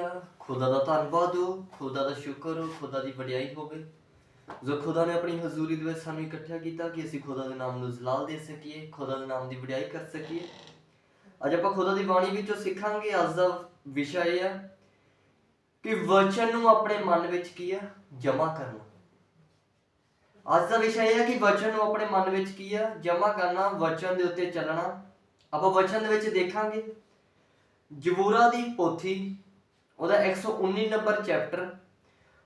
Hallelujah ਖੁਦਾ ਦਾ ਧੰਨਵਾਦ ਹੋ ਖੁਦਾ ਦਾ ਸ਼ੁਕਰ ਹੋ ਖੁਦਾ ਦੀ ਵਡਿਆਈ ਹੋਵੇ। ਜੋ ਖੁਦਾ ਨੇ ਆਪਣੀ ਹਜ਼ੂਰੀ ਦੇ ਵਿੱਚ ਸਾਨੂੰ ਇਕੱਠਿਆ ਕੀਤਾ ਕਿ ਅਸੀਂ ਖੁਦਾ ਦੇ ਨਾਮ ਨੂੰ ਜਲਾਲ ਦੇ ਸਕੀਏ, ਖੁਦਾ ਦੇ ਨਾਮ ਦੀ ਵਡਿਆਈ ਕਰ ਸਕੀਏ। ਅੱਜ ਆਪਾਂ ਖੁਦਾ ਦੀ ਬਾਣੀ ਵਿੱਚੋਂ ਸਿੱਖਾਂਗੇ, ਅੱਜ ਦਾ ਵਿਸ਼ਾ ਇਹ ਹੈ ਕਿ ਵਚਨ ਨੂੰ ਆਪਣੇ ਮਨ ਵਿੱਚ ਕੀ ਹੈ ਜਮਾ ਕਰਨਾ। ਅੱਜ ਦਾ ਵਿਸ਼ਾ ਇਹ ਹੈ ਕਿ ਵਚਨ ਨੂੰ ਆਪਣੇ ਮਨ ਵਿੱਚ ਕੀ ਹੈ ਜਮਾ ਕਰਨਾ, ਵਚਨ ਦੇ ਉੱਤੇ ਚੱਲਣਾ। ਆਪਾਂ ਵਚਨ ਦੇ ਵਿੱਚ ਦੇਖਾਂਗੇ। ਜਬੂਰਾ ਦੀ ਪੋਥੀ ਉਹਦਾ 119 ਨੰਬਰ ਚੈਪਟਰ,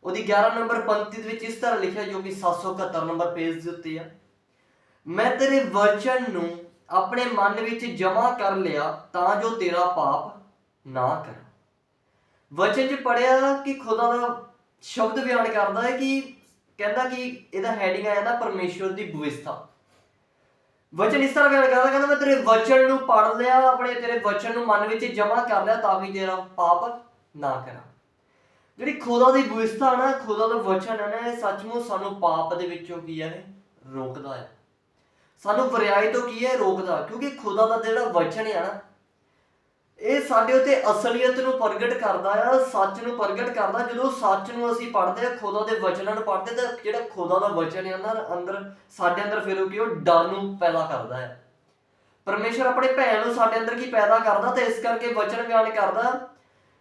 ਉਹਦੀ 11 ਨੰਬਰ ਪੰਕਤੀ ਦੇ ਵਿੱਚ ਇਸ ਤਰ੍ਹਾਂ ਲਿਖਿਆ ਜੋ ਕਿ 771 ਨੰਬਰ ਪੇਜ ਦੇ ਉੱਤੇ ਆ। ਮੈਂ ਤੇਰੇ ਵਚਨ ਨੂੰ ਆਪਣੇ ਮਨ ਵਿੱਚ ਜਮਾ ਕਰ ਲਿਆ ਤਾਂ ਜੋ ਤੇਰਾ ਪਾਪ ਨਾ ਕਰਾਂ। ਵਚਨ 'ਚ ਪੜਿਆ ਕਿ ਖੁਦਾ ਦਾ ਸ਼ਬਦ ਬਿਆਨ ਕਰਦਾ ਹੈ ਕਿ ਕਹਿੰਦਾ ਕਿ ਇਹਦਾ ਹੈਡਿੰਗ ਆ ਜਾਂਦਾ ਪਰਮੇਸ਼ਵਰ ਦੀ ਵਿਵਸਥਾ। ਵਚਨ ਇਸ ਤਰ੍ਹਾਂ ਬਿਆਨ ਕਰਦਾ, ਕਹਿੰਦਾ ਮੈਂ ਤੇਰੇ ਵਚਨ ਨੂੰ ਪੜ ਲਿਆ, ਆਪਣੇ ਤੇਰੇ ਵਚਨ ਨੂੰ ਮਨ ਵਿੱਚ ਜਮਾ ਕਰ ਲਿਆ ਤਾਂ ਕਿ ਤੇਰਾ ਪਾਪ ਨਾ ਕਰਾਂ। ਜਿਹੜੀ ਖੁਦਾ ਦੀ ਵਿਵਸਥਾ ਨਾ, ਖੁਦਾ ਦਾ ਵਚਨ ਹੈ ਨਾ, ਇਹ ਸੱਚਮੁੱਚ ਸਾਨੂੰ ਪਾਪ ਦੇ ਵਿੱਚੋਂ ਕੀ ਹੈ, ਰੋਕਦਾ ਹੈ। ਸਾਨੂੰ ਬੁਰਾਈ ਤੋਂ ਕੀ ਹੈ, ਰੋਕਦਾ, ਕਿਉਂਕਿ ਖੁਦਾ ਦਾ ਜਿਹੜਾ ਵਚਨ ਹੈ ਨਾ, ਇਹ ਸਾਡੇ ਉੱਤੇ ਅਸਲੀਅਤ ਨੂੰ ਪ੍ਰਗਟ ਕਰਦਾ ਆ ਸੱਚ ਨੂੰ ਪ੍ਰਗਟ ਕਰਦਾ ਜਦੋਂ ਸੱਚ ਨੂੰ ਅਸੀਂ ਪੜ੍ਹਦੇ ਆ ਖੁਦਾ ਦੇ ਵਚਨਾਂ ਨੂੰ ਪੜ੍ਹਦੇ ਤਾਂ ਜਿਹੜਾ ਖੁਦਾ ਦਾ ਵਚਨ ਹੈ ਨਾ, ਅੰਦਰ, ਸਾਡੇ ਅੰਦਰ ਫਿਰ ਉਹ ਕੀ ਉਹ ਡਰ ਨੂੰ ਪੈਦਾ ਕਰਦਾ ਹੈ। ਪਰਮੇਸ਼ਰ ਆਪਣੇ ਭੈਣ ਨੂੰ ਸਾਡੇ ਅੰਦਰ ਕੀ ਪੈਦਾ ਕਰਦਾ, ਤੇ ਇਸ ਕਰਕੇ ਵਚਨ ਬਿਆਨ ਕਰਦਾ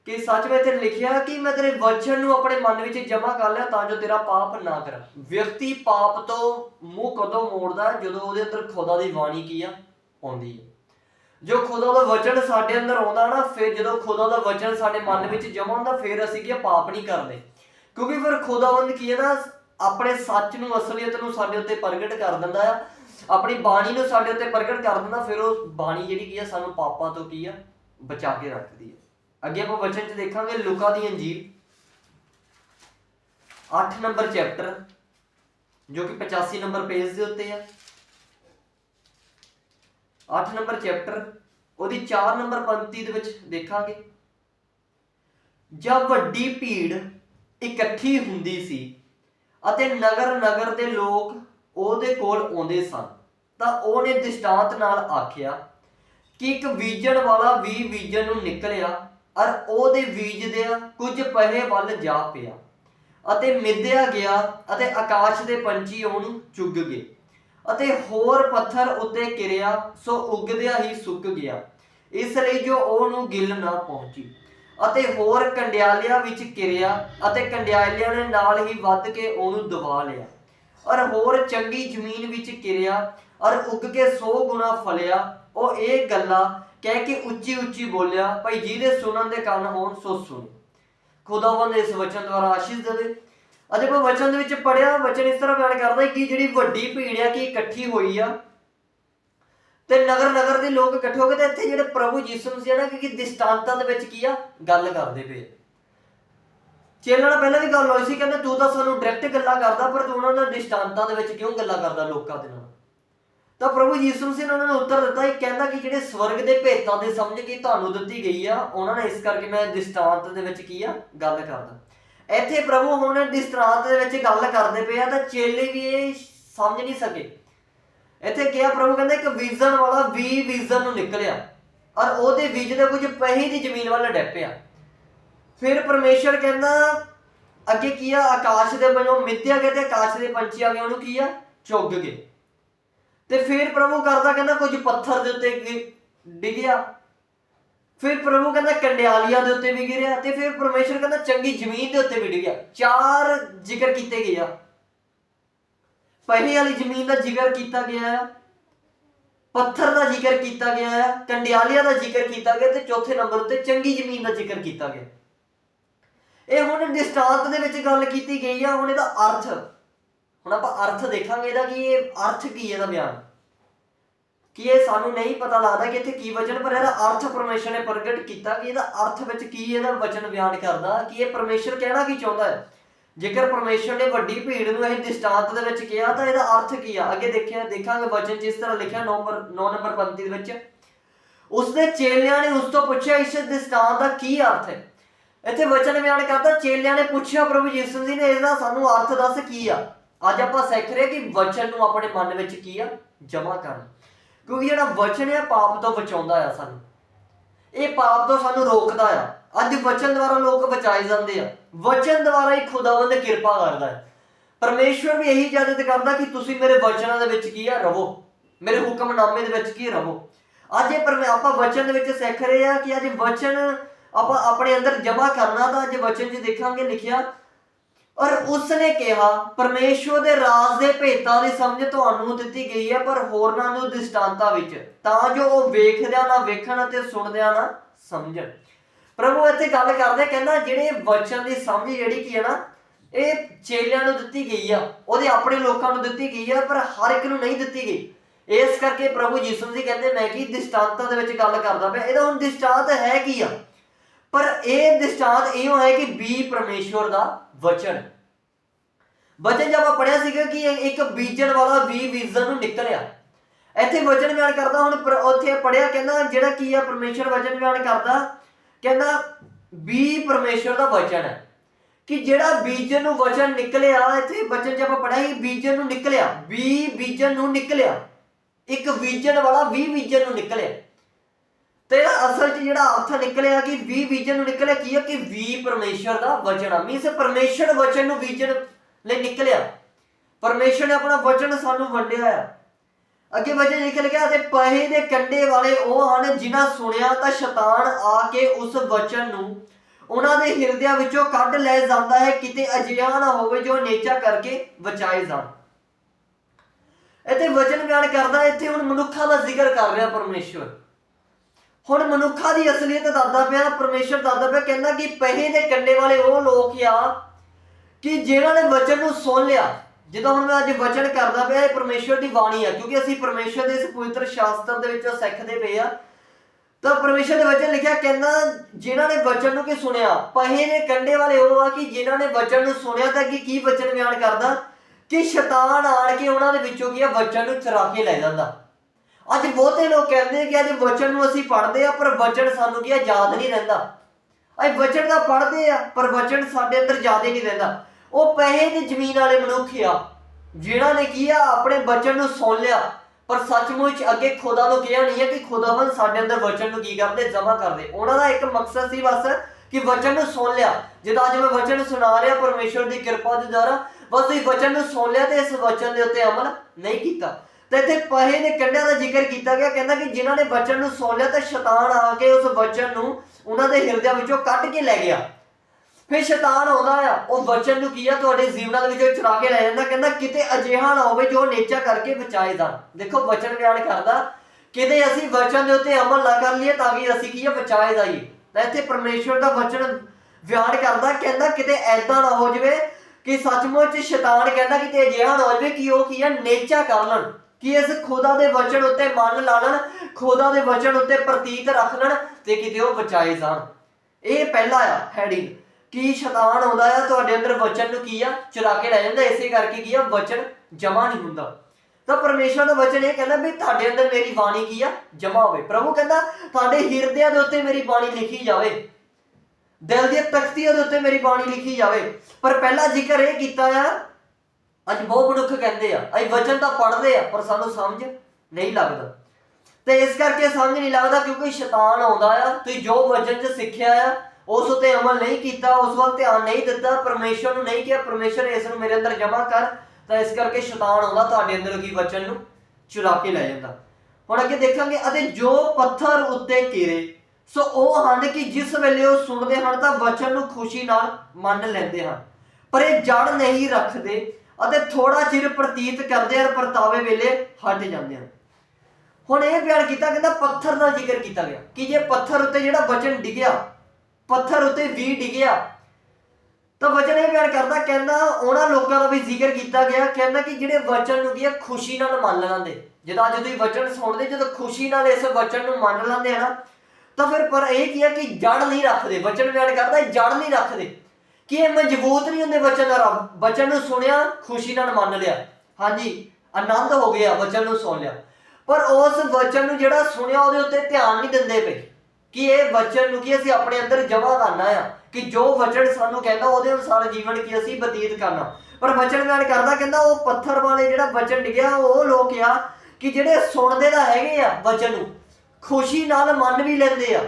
ਕਿ ਸੱਚ ਵਿੱਚ ਲਿਖਿਆ ਕਿ ਮੈਂ ਤੇਰੇ ਵਚਨ ਨੂੰ ਆਪਣੇ ਮਨ ਵਿੱਚ ਜਮ੍ਹਾਂ ਕਰ ਲਿਆ ਤਾਂ ਜੋ ਤੇਰਾ ਪਾਪ ਨਾ ਕਰਾਂ। ਵਿਅਕਤੀ ਪਾਪ ਤੋਂ ਮੂੰਹ ਕਦੋਂ ਮੋੜਦਾ ਜਦੋਂ ਉਹਦੇ ਅੰਦਰ ਖੁਦਾ ਦੀ ਬਾਣੀ ਕੀ ਆ? ਆਉਂਦੀ ਹੈ ਜੋ ਖੁਦਾ ਦਾ ਵਚਨ ਸਾਡੇ ਅੰਦਰ ਆਉਂਦਾ ਨਾ ਫਿਰ ਜਦੋਂ ਖੁਦਾ ਦਾ ਵਚਨ ਸਾਡੇ ਮਨ ਵਿੱਚ ਜਮ੍ਹਾਂ ਹੁੰਦਾ ਫਿਰ ਅਸੀਂ ਕੀ ਆ, ਪਾਪ ਨਹੀਂ ਕਰਦੇ। ਕਿਉਂਕਿ ਫਿਰ ਖੁਦਾਵੰਦ ਕੀ ਹੈ ਨਾ ਆਪਣੇ ਸੱਚ ਨੂੰ ਅਸਲੀਅਤ ਨੂੰ ਸਾਡੇ ਉੱਤੇ ਪ੍ਰਗਟ ਕਰ ਦਿੰਦਾ ਆ। ਆਪਣੀ ਬਾਣੀ ਨੂੰ ਸਾਡੇ ਉੱਤੇ ਪ੍ਰਗਟ ਕਰ ਦਿੰਦਾ ਫਿਰ ਉਹ ਬਾਣੀ ਜਿਹੜੀ ਕੀ ਆ ਸਾਨੂੰ ਪਾਪਾਂ ਤੋਂ ਕੀ ਆ? ਬਚਾ ਕੇ ਰੱਖਦੀ ਹੈ ਅੱਗੇ ਆਪਾਂ ਵਚਨ 'ਚ ਦੇਖਾਂਗੇ ਲੂਕਾ ਦੀ ਅੰਜੀਲ 8 ਨੰਬਰ ਚੈਪਟਰ ਜੋ ਕਿ 85 ਨੰਬਰ ਪੇਜ ਦੇ ਉੱਤੇ ਆ। 8 ਨੰਬਰ ਚੈਪਟਰ ਉਹਦੀ 4 ਨੰਬਰ ਪੰਕਤੀ ਦੇ ਵਿੱਚ ਦੇਖਾਂਗੇ। ਜਦ ਵੱਡੀ ਭੀੜ ਇਕੱਠੀ ਹੁੰਦੀ ਸੀ ਅਤੇ ਨਗਰ ਨਗਰ ਦੇ ਲੋਕ ਉਹਦੇ ਕੋਲ ਆਉਂਦੇ ਸਨ, ਤਾਂ ਉਹਨੇ ਦ੍ਰਿਸ਼ਟਾਂਤ ਨਾਲ ਆਖਿਆ ਕਿ ਇੱਕ ਬੀਜਣ ਵਾਲਾ ਵੀ ਬੀਜਣ ਨੂੰ ਨਿਕਲਿਆ ਅਰ ਉਹਦੇ ਬੀਜਦਿਆਂ ਕੁਝ ਪਹਿਰੇ ਵੱਲ ਜਾ ਪਿਆ ਅਤੇ ਮਿੱਧਿਆ ਗਿਆ ਅਤੇ ਆਕਾਸ਼ ਦੇ ਪੰਛੀ ਉਹਨੂੰ ਚੁੱਗ ਗਏ ਅਤੇ ਹੋਰ ਪੱਥਰ ਉੱਤੇ ਕਿਰਿਆ ਸੋ ਉਗਦਿਆ ਹੀ ਸੁੱਕ ਗਿਆ। ਇਸ ਲਈ ਜੋ ਉਹਨੂੰ ਗਿੱਲ ਨਾ ਪਹੁੰਚੀ ਅਤੇ ਹੋਰ ਕੰਡਿਆਲਿਆਂ ਵਿੱਚ ਕਿਰਿਆ ਅਤੇ ਕੰਡਿਆਲਿਆਂ ਨੇ ਨਾਲ ਹੀ ਵੱਧ ਕੇ ਉਹਨੂੰ ਦਬਾ ਲਿਆ। ਔਰ ਹੋਰ ਚੰਗੀ ਜ਼ਮੀਨ ਵਿੱਚ ਕਿਰਿਆ ਔਰ ਉੱਗ ਕੇ 100 ਗੁਣਾ ਫਲਿਆ, ਉਹ ਇਹ ਗੱਲਾਂ ਕਹਿ ਕੇ ਉੱਚੀ ਉੱਚੀ ਬੋਲਿਆ, ਭਾਈ ਜਿਹਦੇ ਸੁਣਨ ਦੇ ਕੰਨ ਹੋਣ, ਸੋ ਸੁਣ। ਖੁਦਾਵੰਦ ਇਸ ਵਚਨ ਦੁਆਰਾ ਆਸ਼ੀਸ਼ ਦੇਵੇ। ਅਤੇ ਆਪਾਂ ਵਚਨ ਦੇ ਵਿੱਚ ਪੜਿਆ ਵਚਨ ਇਸ ਤਰ੍ਹਾਂ ਬਿਆਨ ਕਰਦਾ ਕਿ ਜਿਹੜੀ ਵੱਡੀ ਭੀੜ ਆ, ਕਿ ਇਕੱਠੀ ਹੋਈ ਆ, ਤੇ ਨਗਰ ਨਗਰ ਦੇ ਲੋਕ ਇਕੱਠੇ ਹੋ ਗਏ ਤੇ ਇੱਥੇ ਜਿਹੜੇ ਪ੍ਰਭੂ ਯਿਸੂ ਮਸੀਹ ਨਾ ਕਿ ਦਿਸਤਾਂਤਾਂ ਦੇ ਵਿੱਚ ਕੀ ਆ, ਗੱਲ ਕਰਦੇ ਪਏ ਚੇਲਾਂ ਨਾਲ ਪਹਿਲਾਂ ਵੀ ਗੱਲ ਹੋਈ ਸੀ, ਕਹਿੰਦੇ ਤੂੰ ਤਾਂ ਸਾਨੂੰ ਡਾਇਰੈਕਟ ਗੱਲਾਂ ਕਰਦਾ, ਪਰ ਤੂੰ ਉਹਨਾਂ ਨਾਲ ਦਿਸਤਾਂਤਾਂ ਦੇ ਵਿੱਚ ਕਿਉਂ ਗੱਲਾਂ ਕਰਦਾ ਲੋਕਾਂ ਦੇ ਨਾਲ? ਤਾਂ ਪ੍ਰਭੂ ਯਿਸੂ ਮਸੀਹ ਨੇ ਉਹਨਾਂ ਨੂੰ ਉੱਤਰ ਦਿੱਤਾ, ਇਹ ਕਹਿੰਦਾ ਕਿ ਜਿਹੜੇ ਸਵਰਗ ਦੇ ਭੇਤਾਂ ਦੀ ਸਮਝ ਕੀ ਤੁਹਾਨੂੰ ਦਿੱਤੀ ਗਈ ਆ, ਉਹਨਾਂ ਨੇ ਇਸ ਕਰਕੇ ਮੈਂ ਦਿਸਤਾਂਤ ਦੇ ਵਿੱਚ ਕੀ ਆ, ਗੱਲ ਕਰਦਾ। ਇੱਥੇ ਪ੍ਰਭੂ ਹੁਣ ਦਿਸਤਾਂਤ ਦੇ ਵਿੱਚ ਗੱਲ ਕਰਦੇ ਪਏ ਆ, ਤਾਂ ਚੇਲੇ ਵੀ ਇਹ ਸਮਝ ਨਹੀਂ ਸਕੇ। ਇੱਥੇ ਕਿਹਾ ਪ੍ਰਭੂ ਕਹਿੰਦਾ, ਇੱਕ ਵਿਜ਼ਨ ਵਾਲਾ ਵੀ ਵਿਜ਼ਨ ਨੂੰ ਨਿਕਲਿਆ, ਔਰ ਉਹਦੇ ਬੀਜ ਦੇ ਕੁਝ ਪਹੀ ਦੀ ਜ਼ਮੀਨ ਵੱਲ ਡੱਪਿਆ। ਫਿਰ ਪਰਮੇਸ਼ਰ ਕਹਿੰਦਾ, ਅੱਗੇ ਕੀ ਆ, ਆਕਾਸ਼ ਦੇ ਵਜੋਂ ਮਿੱਤਿਆ ਗਏ ਤੇ ਆਕਾਸ਼ ਦੇ ਪੰਛੀ ਆ ਗਏ, ਉਹਨੂੰ ਕੀ ਆ, ਚੁੱਗ ਗਏ। ਤੇ ਫਿਰ ਪ੍ਰਭੂ ਕਰਦਾ ਕਹਿੰਦਾ ਕੁਝ ਪੱਥਰ ਦੇ ਉੱਤੇ ਡਿੱਗਿਆ। ਫਿਰ ਪ੍ਰਭੂ ਕਹਿੰਦਾ ਕੰਡਿਆਲੀਆਂ ਦੇ ਉੱਤੇ ਵੀ ਗਿਰਿਆ ਤੇ ਫਿਰ ਪਰਮੇਸ਼ਰ ਕਹਿੰਦਾ ਚੰਗੀ ਜ਼ਮੀਨ ਦੇ ਉੱਤੇ ਵੀ ਡਿੱਗਿਆ। ਚਾਰ ਜ਼ਿਕਰ ਕੀਤੇ ਗਏ ਆ। ਪਹਿਲੀ ਵਾਲੀ ਜ਼ਮੀਨ ਦਾ ਜ਼ਿਕਰ ਕੀਤਾ ਗਿਆ ਹੈ ਪੱਥਰ ਦਾ ਜ਼ਿਕਰ ਕੀਤਾ ਗਿਆ ਹੈ ਕੰਡਿਆਲੀਆਂ ਦਾ ਜ਼ਿਕਰ ਕੀਤਾ ਗਿਆ ਤੇ ਚੌਥੇ ਨੰਬਰ ਉੱਤੇ ਚੰਗੀ ਜ਼ਮੀਨ ਦਾ ਜ਼ਿਕਰ ਕੀਤਾ ਗਿਆ। ਇਹ ਹੁਣ ਡਿਸਟਾਂਤ ਦੇ ਵਿੱਚ ਗੱਲ ਕੀਤੀ ਗਈ ਆ, ਹੁਣ ਇਹਦਾ ਅਰਥ ਹੁਣ ਆਪਾਂ ਅਰਥ ਦੇਖਾਂਗੇ ਇਹਦਾ ਕਿ ਇਹ ਅਰਥ ਕੀ ਹੈ ਇਹਦਾ ਬਿਆਨ। ਕਿ ਇਹ ਸਾਨੂੰ ਨਹੀਂ ਪਤਾ ਲੱਗਦਾ ਕਿ ਇੱਥੇ ਕੀ ਵਚਨ ਪਰ ਇਹਦਾ ਅਰਥ ਪਰਮੇਸ਼ਰ ਨੇ ਪ੍ਰਗਟ ਕੀਤਾ ਕਿ ਇਹਦਾ ਅਰਥ ਵਿੱਚ ਕੀ ਇਹਦਾ ਵਚਨ ਬਿਆਨ ਕਰਦਾ, ਕਿ ਇਹ ਪਰਮੇਸ਼ਰ ਕਹਿਣਾ ਕੀ ਚਾਹੁੰਦਾ ਹੈ। ਜੇਕਰ ਪਰਮੇਸ਼ਰ ਨੇ ਵੱਡੀ ਭੀੜ ਨੂੰ ਇਹ ਦ੍ਰਿਸ਼ਟਾਂਤ ਦੇ ਵਿੱਚ ਕਿਹਾ, ਤਾਂ ਇਹਦਾ ਅਰਥ ਕੀ ਆ? ਅੱਗੇ ਦੇਖਿਆ, ਦੇਖਾਂਗੇ ਵਚਨ ਜਿਸ ਤਰ੍ਹਾਂ ਲਿਖਿਆ ਨੰਬਰ 9 ਨੰਬਰ 35 ਦੇ ਵਿੱਚ। ਉਸਦੇ ਚੇਲਿਆਂ ਨੇ ਉਸ ਤੋਂ ਪੁੱਛਿਆ, ਇਸ ਦ੍ਰਿਸ਼ਟਾਂਤ ਦਾ ਕੀ ਅਰਥ ਹੈ? ਇੱਥੇ ਵਚਨ ਬਿਆਨ ਕਰਦਾ, ਚੇਲਿਆਂ ਨੇ ਪੁੱਛਿਆ, ਪ੍ਰਭੂ ਯਿਸੂ ਜੀ ਨੇ, ਇਹਦਾ ਸਾਨੂੰ ਅਰਥ ਦੱਸ ਕੀ ਆ? ਅੱਜ ਆਪਾਂ ਸਿੱਖ ਰਹੇ ਕਿ ਵਚਨ ਨੂੰ ਆਪਣੇ ਮਨ ਵਿੱਚ ਕੀ ਆ? ਜਮਾ ਕਰਨ। ਕਿਉਂਕਿ ਜਿਹੜਾ ਵਚਨ ਹੈ ਪਾਪ ਤੋਂ ਬਚਾਉਂਦਾ ਆ ਸਾਨੂੰ। ਇਹ ਪਾਪ ਤੋਂ ਸਾਨੂੰ ਰੋਕਦਾ ਆ। ਅੱਜ ਵਚਨ ਦੁਆਰਾ ਲੋਕ ਬਚਾਏ ਜਾਂਦੇ ਆ। ਵਚਨ ਦੁਆਰਾ ਹੀ ਖੁਦਾਵੰਦ ਕਿਰਪਾ ਕਰਦਾ ਹੈ ਪਰਮੇਸ਼ਵਰ ਵੀ ਇਹੀ ਇਜਾਜ਼ਤ ਕਰਦਾ ਕਿ ਤੁਸੀਂ ਮੇਰੇ ਵਚਨਾਂ ਦੇ ਵਿੱਚ ਕੀ ਆ? ਰਵੋ ਮੇਰੇ ਹੁਕਮਨਾਮੇ ਦੇ ਵਿੱਚ ਕੀ ਰਵੋ ਅੱਜ ਇਹ ਪਰਮੇ, ਆਪਾਂ ਵਚਨ ਦੇ ਵਿੱਚ ਸਿੱਖ ਰਹੇ ਆ ਕਿ ਅੱਜ ਵਚਨ ਆਪਾਂ ਆਪਣੇ ਅੰਦਰ ਜਮ੍ਹਾਂ ਕਰਨਾ ਤਾਂ ਅੱਜ ਵਚਨ 'ਚ ਦੇਖਾਂਗੇ ਲਿਖਿਆ ਔਰ ਉਸਨੇ ਕਿਹਾ ਪਰਮੇਸ਼ਵਰ ਦੇ ਰਾਜ਼ ਦੇ ਭੇਤਾਂ ਦੀ ਸਮਝ ਤੁਹਾਨੂੰ ਦਿੱਤੀ ਗਈ ਹੈ, ਪਰ ਹੋਰਨਾਂ ਨੂੰ ਦ੍ਰਿਸ਼ਟਾਂਤਾਂ ਵਿੱਚ। ਤਾਂ ਜੋ ਉਹ ਵੇਖਦਿਆਂ ਨਾ ਵੇਖਣ ਅਤੇ ਸੁਣਦਿਆਂ ਨਾ ਸਮਝਣ। ਪ੍ਰਭੂ ਇੱਥੇ ਗੱਲ ਕਰਦੇ, ਕਹਿੰਦਾ ਜਿਹੜੇ ਵਚਨ ਦੀ ਸਮਝ ਜਿਹੜੀ ਕੀ ਹੈ ਨਾ, ਇਹ ਚੇਲਿਆਂ ਨੂੰ ਦਿੱਤੀ ਗਈ ਆ। ਉਹਦੇ ਆਪਣੇ ਲੋਕਾਂ ਨੂੰ ਦਿੱਤੀ ਗਈ ਆ, ਪਰ ਹਰ ਇੱਕ ਨੂੰ ਨਹੀਂ ਦਿੱਤੀ ਗਈ। ਇਸ ਕਰਕੇ ਪ੍ਰਭੂ ਯਿਸੂ ਜੀ ਕਹਿੰਦੇ, ਮੈਂ ਕੀ ਦ੍ਰਿਸ਼ਟਾਂਤਾਂ ਦੇ ਵਿੱਚ ਗੱਲ ਕਰਦਾ ਪਿਆ? ਇਹਦਾ ਹੁਣ ਦਿਸਟਾਂਤ ਹੈ ਕੀ ਆ? ਪਰ ਇਹ ਦ੍ਰਿਸ਼ਟਾਂਤ ਇਹੋ ਹੈ ਕਿ ਬੀ ਪਰਮੇਸ਼ਵਰ ਦਾ ਵਚਨ। ਵਚਨ ਜਦ ਆਪਾਂ ਪੜਿਆ ਸੀਗਾ ਕਿ ਇੱਕ ਬੀਜਣ ਵਾਲਾ ਵੀ ਬੀਜਣ ਨੂੰ ਨਿਕਲਿਆ। ਇੱਥੇ ਵਚਨ ਬਿਆਨ ਕਰਦਾ, ਹੁਣ ਪਰ ਉੱਥੇ ਪੜਿਆ ਕਹਿੰਦਾ, ਜਿਹੜਾ ਕੀ ਆ ਪਰਮੇਸ਼ਵਰ ਵਚਨ ਬਿਆਨ ਕਰਦਾ, ਕਹਿੰਦਾ ਵੀ ਪਰਮੇਸ਼ਵਰ ਦਾ ਵਚਨ ਹੈ। ਕਿ ਜਿਹੜਾ ਬੀਜਣ ਨੂੰ ਵਚਨ ਨਿਕਲਿਆ, ਇੱਥੇ ਵਚਨ ਜਦ ਆਪਾਂ ਪੜਿਆ ਕਿ ਬੀਜਣ ਨੂੰ ਨਿਕਲਿਆ ਵੀ ਬੀਜਣ ਨੂੰ ਨਿਕਲਿਆ। ਇੱਕ ਬੀਜਣ ਵਾਲਾ ਵੀ ਬੀਜਣ ਨੂੰ ਨਿਕਲਿਆ। ਤੇ ਇਹਦਾ ਅਸਲ 'ਚ ਜਿਹੜਾ ਅਰਥ ਨਿਕਲਿਆ ਕਿ ਵੀ ਬੀਜਣ ਨੂੰ ਨਿਕਲਿਆ, ਕੀ ਹੈ ਕਿ ਵੀ ਪਰਮੇਸ਼ਰ ਦਾ ਵਚਨ ਆ। ਮੀਨਸ ਪਰਮੇਸ਼ਰ ਵਚਨ ਨੂੰ ਬੀਜਣ ਲਈ ਨਿਕਲਿਆ। ਪਰਮੇਸ਼ਰ ਨੇ ਆਪਣਾ ਵਚਨ ਸਾਨੂੰ ਵੰਡਿਆ ਆ। ਅੱਗੇ ਵਚਨ ਲਿਖ ਲਿਆ ਤੇ ਪਹੇ ਦੇ ਕੰਡੇ ਵਾਲੇ ਉਹ ਹਨ ਜਿਨ੍ਹਾਂ ਸੁਣਿਆ ਤਾਂ ਸ਼ੈਤਾਨ ਆ ਕੇ ਉਸ ਵਚਨ ਨੂੰ ਉਹਨਾਂ ਦੇ ਹਿਰਦਿਆਂ ਵਿੱਚੋਂ ਕੱਢ ਲੈ ਜਾਂਦਾ ਹੈ, ਕਿਤੇ ਅਜਿਹਾ ਨਾ ਹੋਵੇ ਜੋ ਨੇਚਾ ਕਰਕੇ ਬਚਾਏ ਜਾਣ। ਇੱਥੇ ਵਚਨ ਬਿਆਨ ਕਰਦਾ, ਇੱਥੇ ਹੁਣ ਮਨੁੱਖਾਂ ਦਾ ਜ਼ਿਕਰ ਕਰ ਰਿਹਾ ਪਰਮੇਸ਼ਵਰ। ਹੁਣ ਮਨੁੱਖਾਂ ਦੀ ਅਸਲੀਅਤ ਦੱਸਦਾ ਪਿਆ, ਪਰਮੇਸ਼ਰ ਦੱਸਦਾ ਪਿਆ, ਕਹਿੰਦਾ ਕਿ ਪਹਿੇ ਦੇ ਕੰਡੇ ਵਾਲੇ ਉਹ ਲੋਕ ਆ ਕਿ ਜਿਨ੍ਹਾਂ ਨੇ ਵਚਨ ਨੂੰ ਸੁਣ ਲਿਆ। ਜਦੋਂ ਹੁਣ ਮੈਂ ਅੱਜ ਵਚਨ ਕਰਦਾ ਪਿਆ, ਇਹ ਪਰਮੇਸ਼ਰ ਦੀ ਬਾਣੀ ਆ, ਕਿਉਂਕਿ ਅਸੀਂ ਪਰਮੇਸ਼ਰ ਦੇ ਇਸ ਪਵਿੱਤਰ ਸ਼ਾਸਤਰ ਦੇ ਵਿੱਚੋਂ ਸਿੱਖਦੇ ਪਏ ਆ। ਤਾਂ ਪਰਮੇਸ਼ਰ ਦੇ ਵਚਨ ਲਿਖਿਆ, ਕਹਿੰਦਾ ਜਿਨ੍ਹਾਂ ਨੇ ਵਚਨ ਨੂੰ ਕੀ ਸੁਣਿਆ? ਪਹਿੇ ਦੇ ਕੰਡੇ ਵਾਲੇ ਉਹ ਆ ਕਿ ਜਿਨ੍ਹਾਂ ਨੇ ਵਚਨ ਨੂੰ ਸੁਣਿਆ, ਤਾਂ ਕਿ ਕੀ ਵਚਨ ਬਿਆਨ ਕਰਦਾ? ਕਿ ਸ਼ੈਤਾਨ ਆਣ ਕੇ ਉਹਨਾਂ ਦੇ ਵਿੱਚੋਂ ਕੀ ਆ, ਵਚਨ ਨੂੰ ਚੁਰਾ ਕੇ ਲੈ ਜਾਂਦਾ। ਅੱਜ ਬਹੁਤੇ ਲੋਕ ਕਹਿੰਦੇ ਕਿ ਅੱਜ ਵਚਨ ਨੂੰ ਅਸੀਂ ਪੜ੍ਹਦੇ ਆ, ਪਰ ਵਚਨ ਸਾਨੂੰ ਕੀ ਆ, ਯਾਦ ਨਹੀਂ ਰਹਿੰਦਾ। ਅੱਜ ਵਚਨ ਦਾ ਪੜ੍ਹਦੇ ਆ, ਪਰ ਵਚਨ ਸਾਡੇ ਅੰਦਰ ਯਾਦ ਹੀ ਨਹੀਂ ਰਹਿੰਦਾ। ਉਹ ਪੈਸੇ ਦੀ ਜ਼ਮੀਨ ਵਾਲੇ ਮਨੁੱਖ ਆ, ਜਿਨ੍ਹਾਂ ਨੇ ਕੀ ਆ, ਆਪਣੇ ਵਚਨ ਨੂੰ ਸੁਣ ਲਿਆ। ਪਰ ਸੱਚਮੁੱਚ ਅੱਗੇ ਖੁਦਾ ਨੂੰ ਕਿਹਾ ਨਹੀਂ ਹੈ ਕਿ ਖੁਦਾਵੰਦ ਸਾਡੇ ਅੰਦਰ ਵਚਨ ਨੂੰ ਕੀ ਕਰਦੇ ਜਮਾ ਕਰਦੇ। ਉਹਨਾਂ ਦਾ ਇੱਕ ਮਕਸਦ ਸੀ ਬਸ ਕਿ ਵਚਨ ਨੂੰ ਸੁਣ ਲਿਆ। ਜਦੋਂ ਅੱਜ ਮੈਂ ਵਚਨ ਸੁਣਾ ਰਿਹਾ ਪਰਮੇਸ਼ਰ ਦੀ ਕਿਰਪਾ ਦੇ ਦੁਆਰਾ, ਬਸ ਇਹ ਵਚਨ ਨੂੰ ਸੁਣ ਲਿਆ ਤੇ ਇਸ ਵਚਨ ਦੇ ਉੱਤੇ ਅਮਲ ਨਹੀਂ ਕੀਤਾ। ਤੇ ਇੱਥੇ ਪਹੇ ਦੇ ਕੰਡਿਆਂ ਦਾ ਜ਼ਿਕਰ ਕੀਤਾ ਗਿਆ, ਕਹਿੰਦਾ ਕਿ ਜਿਨ੍ਹਾਂ ਨੇ ਬਚਨ ਨੂੰ ਸੁਣ ਤਾਂ ਸ਼ੈਤਾਨ ਆ ਕੇ ਉਸ ਵਚਨ ਨੂੰ ਉਹਨਾਂ ਦੇ ਹਿਰਦਿਆਂ ਵਿੱਚੋਂ ਕੱਢ ਕੇ ਲੈ ਗਿਆ। ਫਿਰ ਸ਼ੈਤਾਨ ਆਉਂਦਾ ਆ, ਉਹ ਵਚਨ ਨੂੰ ਕੀ ਆ, ਤੁਹਾਡੇ ਜੀਵਨਾਂ ਦੇ ਵਿੱਚੋਂ ਚੁਰਾ ਕੇ ਲੈ ਜਾਂਦਾ, ਕਹਿੰਦਾ ਕਿਤੇ ਅਜਿਹਾ ਨਾ ਹੋਵੇ ਜੋ ਨੇਚਾ ਕਰਕੇ ਬਚਾਏ ਦਾ ਦੇਖੋ, ਬਚਨ ਬਿਆਨ ਕਰਦਾ, ਕਿਤੇ ਅਸੀਂ ਵਚਨ ਦੇ ਉੱਤੇ ਅਮਲ ਨਾ ਕਰ ਲਈਏ ਤਾਂ ਕਿ ਅਸੀਂ ਕੀ ਆ, ਬਚਾਏ ਜਾਈਏ। ਤਾਂ ਇੱਥੇ ਪਰਮੇਸ਼ਵਰ ਦਾ ਵਚਨ ਬਿਆਨ ਕਰਦਾ, ਕਹਿੰਦਾ ਕਿਤੇ ਐਦਾਂ ਨਾ ਹੋ ਜਾਵੇ ਕਿ ਸੱਚਮੁੱਚ ਸ਼ੈਤਾਨ ਕਹਿੰਦਾ ਕਿਤੇ ਅਜਿਹਾ ਨਾ ਹੋ ਜਾਵੇ ਕਿ ਉਹ ਕੀ ਆ, ਨੇਚਾ ਕਰ ਲੈਣ। ਕਿ ਇਸ ਖੁਦਾ ਦੇ ਵਚਨ ਉੱਤੇ ਮਨ ਲਾ ਖੁਦਾ ਦੇ ਵਚਨ ਉੱਤੇ ਪ੍ਰਤੀਤ ਰੱਖ ਲੈਣ ਤੇ ਕਿਤੇ ਉਹ ਬਚਾਏ ਜਾਣ। ਇਹ ਪਹਿਲਾ ਆ ਹੈਡਿੰਗ ਕੀ ਸ਼ੈਤਾਨ ਆਉਂਦਾ ਆ, ਤੁਹਾਡੇ ਅੰਦਰ ਵਚਨ ਨੂੰ ਕੀ ਆ? ਚੁਰਾ ਕੇ ਲੈ ਜਾਂਦਾ, ਇਸੇ ਕਰਕੇ ਕੀ ਆ? ਵਚਨ ਜਮਾ ਨਹੀਂ ਹੁੰਦਾ। ਤਾਂ ਪਰਮੇਸ਼ਵਰ ਦਾ ਵਚਨ ਇਹ ਕਹਿੰਦਾ ਵੀ ਤੁਹਾਡੇ ਅੰਦਰ ਮੇਰੀ ਬਾਣੀ ਕੀ ਆ? ਜਮਾ ਹੋਵੇ। ਪ੍ਰਭੂ ਕਹਿੰਦਾ, ਤੁਹਾਡੇ ਹਿਰਦਿਆਂ ਦੇ ਉੱਤੇ ਮੇਰੀ ਬਾਣੀ ਲਿਖੀ ਜਾਵੇ। ਦਿਲ ਦੀਆਂ ਤਖਤੀਆਂ ਦੇ ਉੱਤੇ ਮੇਰੀ ਬਾਣੀ ਲਿਖੀ ਜਾਵੇ। ਪਰ ਪਹਿਲਾ ਜ਼ਿਕਰ ਇਹ ਕੀਤਾ ਆ ਅੱਜ ਬਹੁਤ ਮਨੁੱਖ ਕਹਿੰਦੇ ਆ, ਅਸੀਂ ਵਚਨ ਤਾਂ ਪੜ੍ਹਦੇ ਆ, ਪਰ ਸਾਨੂੰ ਸਮਝ ਨਹੀਂ ਲੱਗਦਾ। ਤੇ ਇਸ ਕਰਕੇ ਸਮਝ ਨਹੀਂ ਲੱਗਦਾ ਕਿਉਂਕਿ ਸ਼ੈਤਾਨ ਆਉਂਦਾ ਆ, ਤੁਸੀਂ ਜੋ ਵਚਨ 'ਚ ਸਿੱਖਿਆ ਆ, ਉਸ ਉਤੇ ਅਮਲ ਨਹੀਂ ਕੀਤਾ, ਉਸ ਵੱਲ ਧਿਆਨ ਨਹੀਂ ਦਿੱਤਾ, ਪਰਮੇਸ਼ਰ ਨੂੰ ਨਹੀਂ ਕਿਹਾ, ਪਰਮੇਸ਼ਰ ਇਸ ਨੂੰ ਮੇਰੇ ਅੰਦਰ ਜਮਾ ਕਰ, ਤਾਂ ਇਸ ਕਰਕੇ ਸ਼ੈਤਾਨ ਆਉਂਦਾ, ਤੁਹਾਡੇ ਅੰਦਰ ਕੀ ਵਚਨ ਨੂੰ ਚੁਰਾ ਕੇ ਲੈ ਜਾਂਦਾ। ਹੁਣ ਅੱਗੇ ਦੇਖਾਂਗੇ, ਅਤੇ ਜੋ ਪੱਥਰ ਉੱਤੇ ਕੀਰੇ ਸੋ ਉਹ ਹਨ ਕਿ ਜਿਸ ਵੇਲੇ ਉਹ ਸੁਣਦੇ ਹਨ, ਤਾਂ ਵਚਨ ਨੂੰ ਖੁਸ਼ੀ ਨਾਲ ਮੰਨ ਲੈਂਦੇ ਹਨ। ਪਰ ਇਹ ਜੜ ਨਹੀਂ ਰੱਖਦੇ ਅਤੇ ਥੋੜਾ ਚਿਰ ਪ੍ਰਤੀਤ ਕਰਦੇ ਹਨ, ਪਰਤਾਵੇ ਵੇਲੇ ਹਟ ਜਾਂਦੇ ਹਨ। ਹੁਣ ਇਹ ਬਿਆਨ ਕੀਤਾ ਕਹਿੰਦਾ ਪੱਥਰ ਦਾ ਜ਼ਿਕਰ ਕੀਤਾ ਗਿਆ ਕਿ ਜੇ ਪੱਥਰ ਉੱਤੇ ਜਿਹੜਾ ਵਚਨ ਡਿੱਗਿਆ, ਪੱਥਰ ਉੱਤੇ ਵੀ ਡਿੱਗਿਆ, ਤਾਂ ਵਚਨ ਇਹ ਬਿਆਨ ਕਰਦਾ, ਕਹਿੰਦਾ ਉਹਨਾਂ ਲੋਕਾਂ ਦਾ ਵੀ ਜ਼ਿਕਰ ਕੀਤਾ ਗਿਆ, ਕਹਿੰਦਾ ਕਿ ਜਿਹੜੇ ਵਚਨ ਨੂੰ ਕੀ ਆ ਖੁਸ਼ੀ ਨਾਲ ਮੰਨ ਲੈਂਦੇ। ਜਦੋਂ ਅੱਜ ਤੁਸੀਂ ਵਚਨ ਸੁਣਦੇ, ਜਦੋਂ ਖੁਸ਼ੀ ਨਾਲ ਇਸ ਵਚਨ ਨੂੰ ਮੰਨ ਲੈਂਦੇ ਆ ਨਾ, ਤਾਂ ਫਿਰ ਪਰ ਇਹ ਕੀ ਹੈ ਕਿ ਜੜ ਨਹੀਂ ਰੱਖਦੇ। ਵਚਨ ਬਿਆਨ ਕਰਦਾ ਜੜ ਨਹੀਂ ਰੱਖਦੇ। ਕਿ ਇਹ ਮਜ਼ਬੂਤ ਨਹੀਂ ਹੁੰਦੇ ਵਚਨ ਦਾ ਰੱਬ? ਵਚਨ ਨੂੰ ਸੁਣਿਆ, ਖੁਸ਼ੀ ਨਾਲ ਮੰਨ ਲਿਆ। ਹਾਂਜੀ, ਆਨੰਦ ਹੋ ਗਿਆ ਵਚਨ ਨੂੰ ਸੁਣ ਲਿਆ। ਪਰ ਉਸ ਵਚਨ ਨੂੰ ਜਿਹੜਾ ਸੁਣਿਆ, ਉਹਦੇ ਉੱਤੇ ਧਿਆਨ ਨਹੀਂ ਦਿੰਦੇ ਪਏ। ਕਿ ਇਹ ਵਚਨ ਨੂੰ ਕੀ ਅਸੀਂ ਆਪਣੇ ਅੰਦਰ ਜਮਾ ਕਰਨਾ ਆ। ਕਿ ਜੋ ਵਚਨ ਸਾਨੂੰ ਕਹਿੰਦਾ, ਉਹਦੇ ਅਨੁਸਾਰ ਜੀਵਨ ਕੀ ਅਸੀਂ ਬਤੀਤ ਕਰਨਾ। ਪਰ ਵਚਨ ਬਿਆਨ ਕਰਦਾ ਕਹਿੰਦਾ, ਉਹ ਪੱਥਰ ਵਾਲੇ ਜਿਹੜਾ ਵਚਨ ਡਿੱਗਿਆ, ਉਹ ਲੋਕ ਆ ਕਿ ਜਿਹੜੇ ਸੁਣਦੇ ਤਾਂ ਹੈਗੇ ਆ ਵਚਨ ਨੂੰ, ਖੁਸ਼ੀ ਨਾਲ ਮੰਨ ਵੀ ਲੈਂਦੇ ਆ।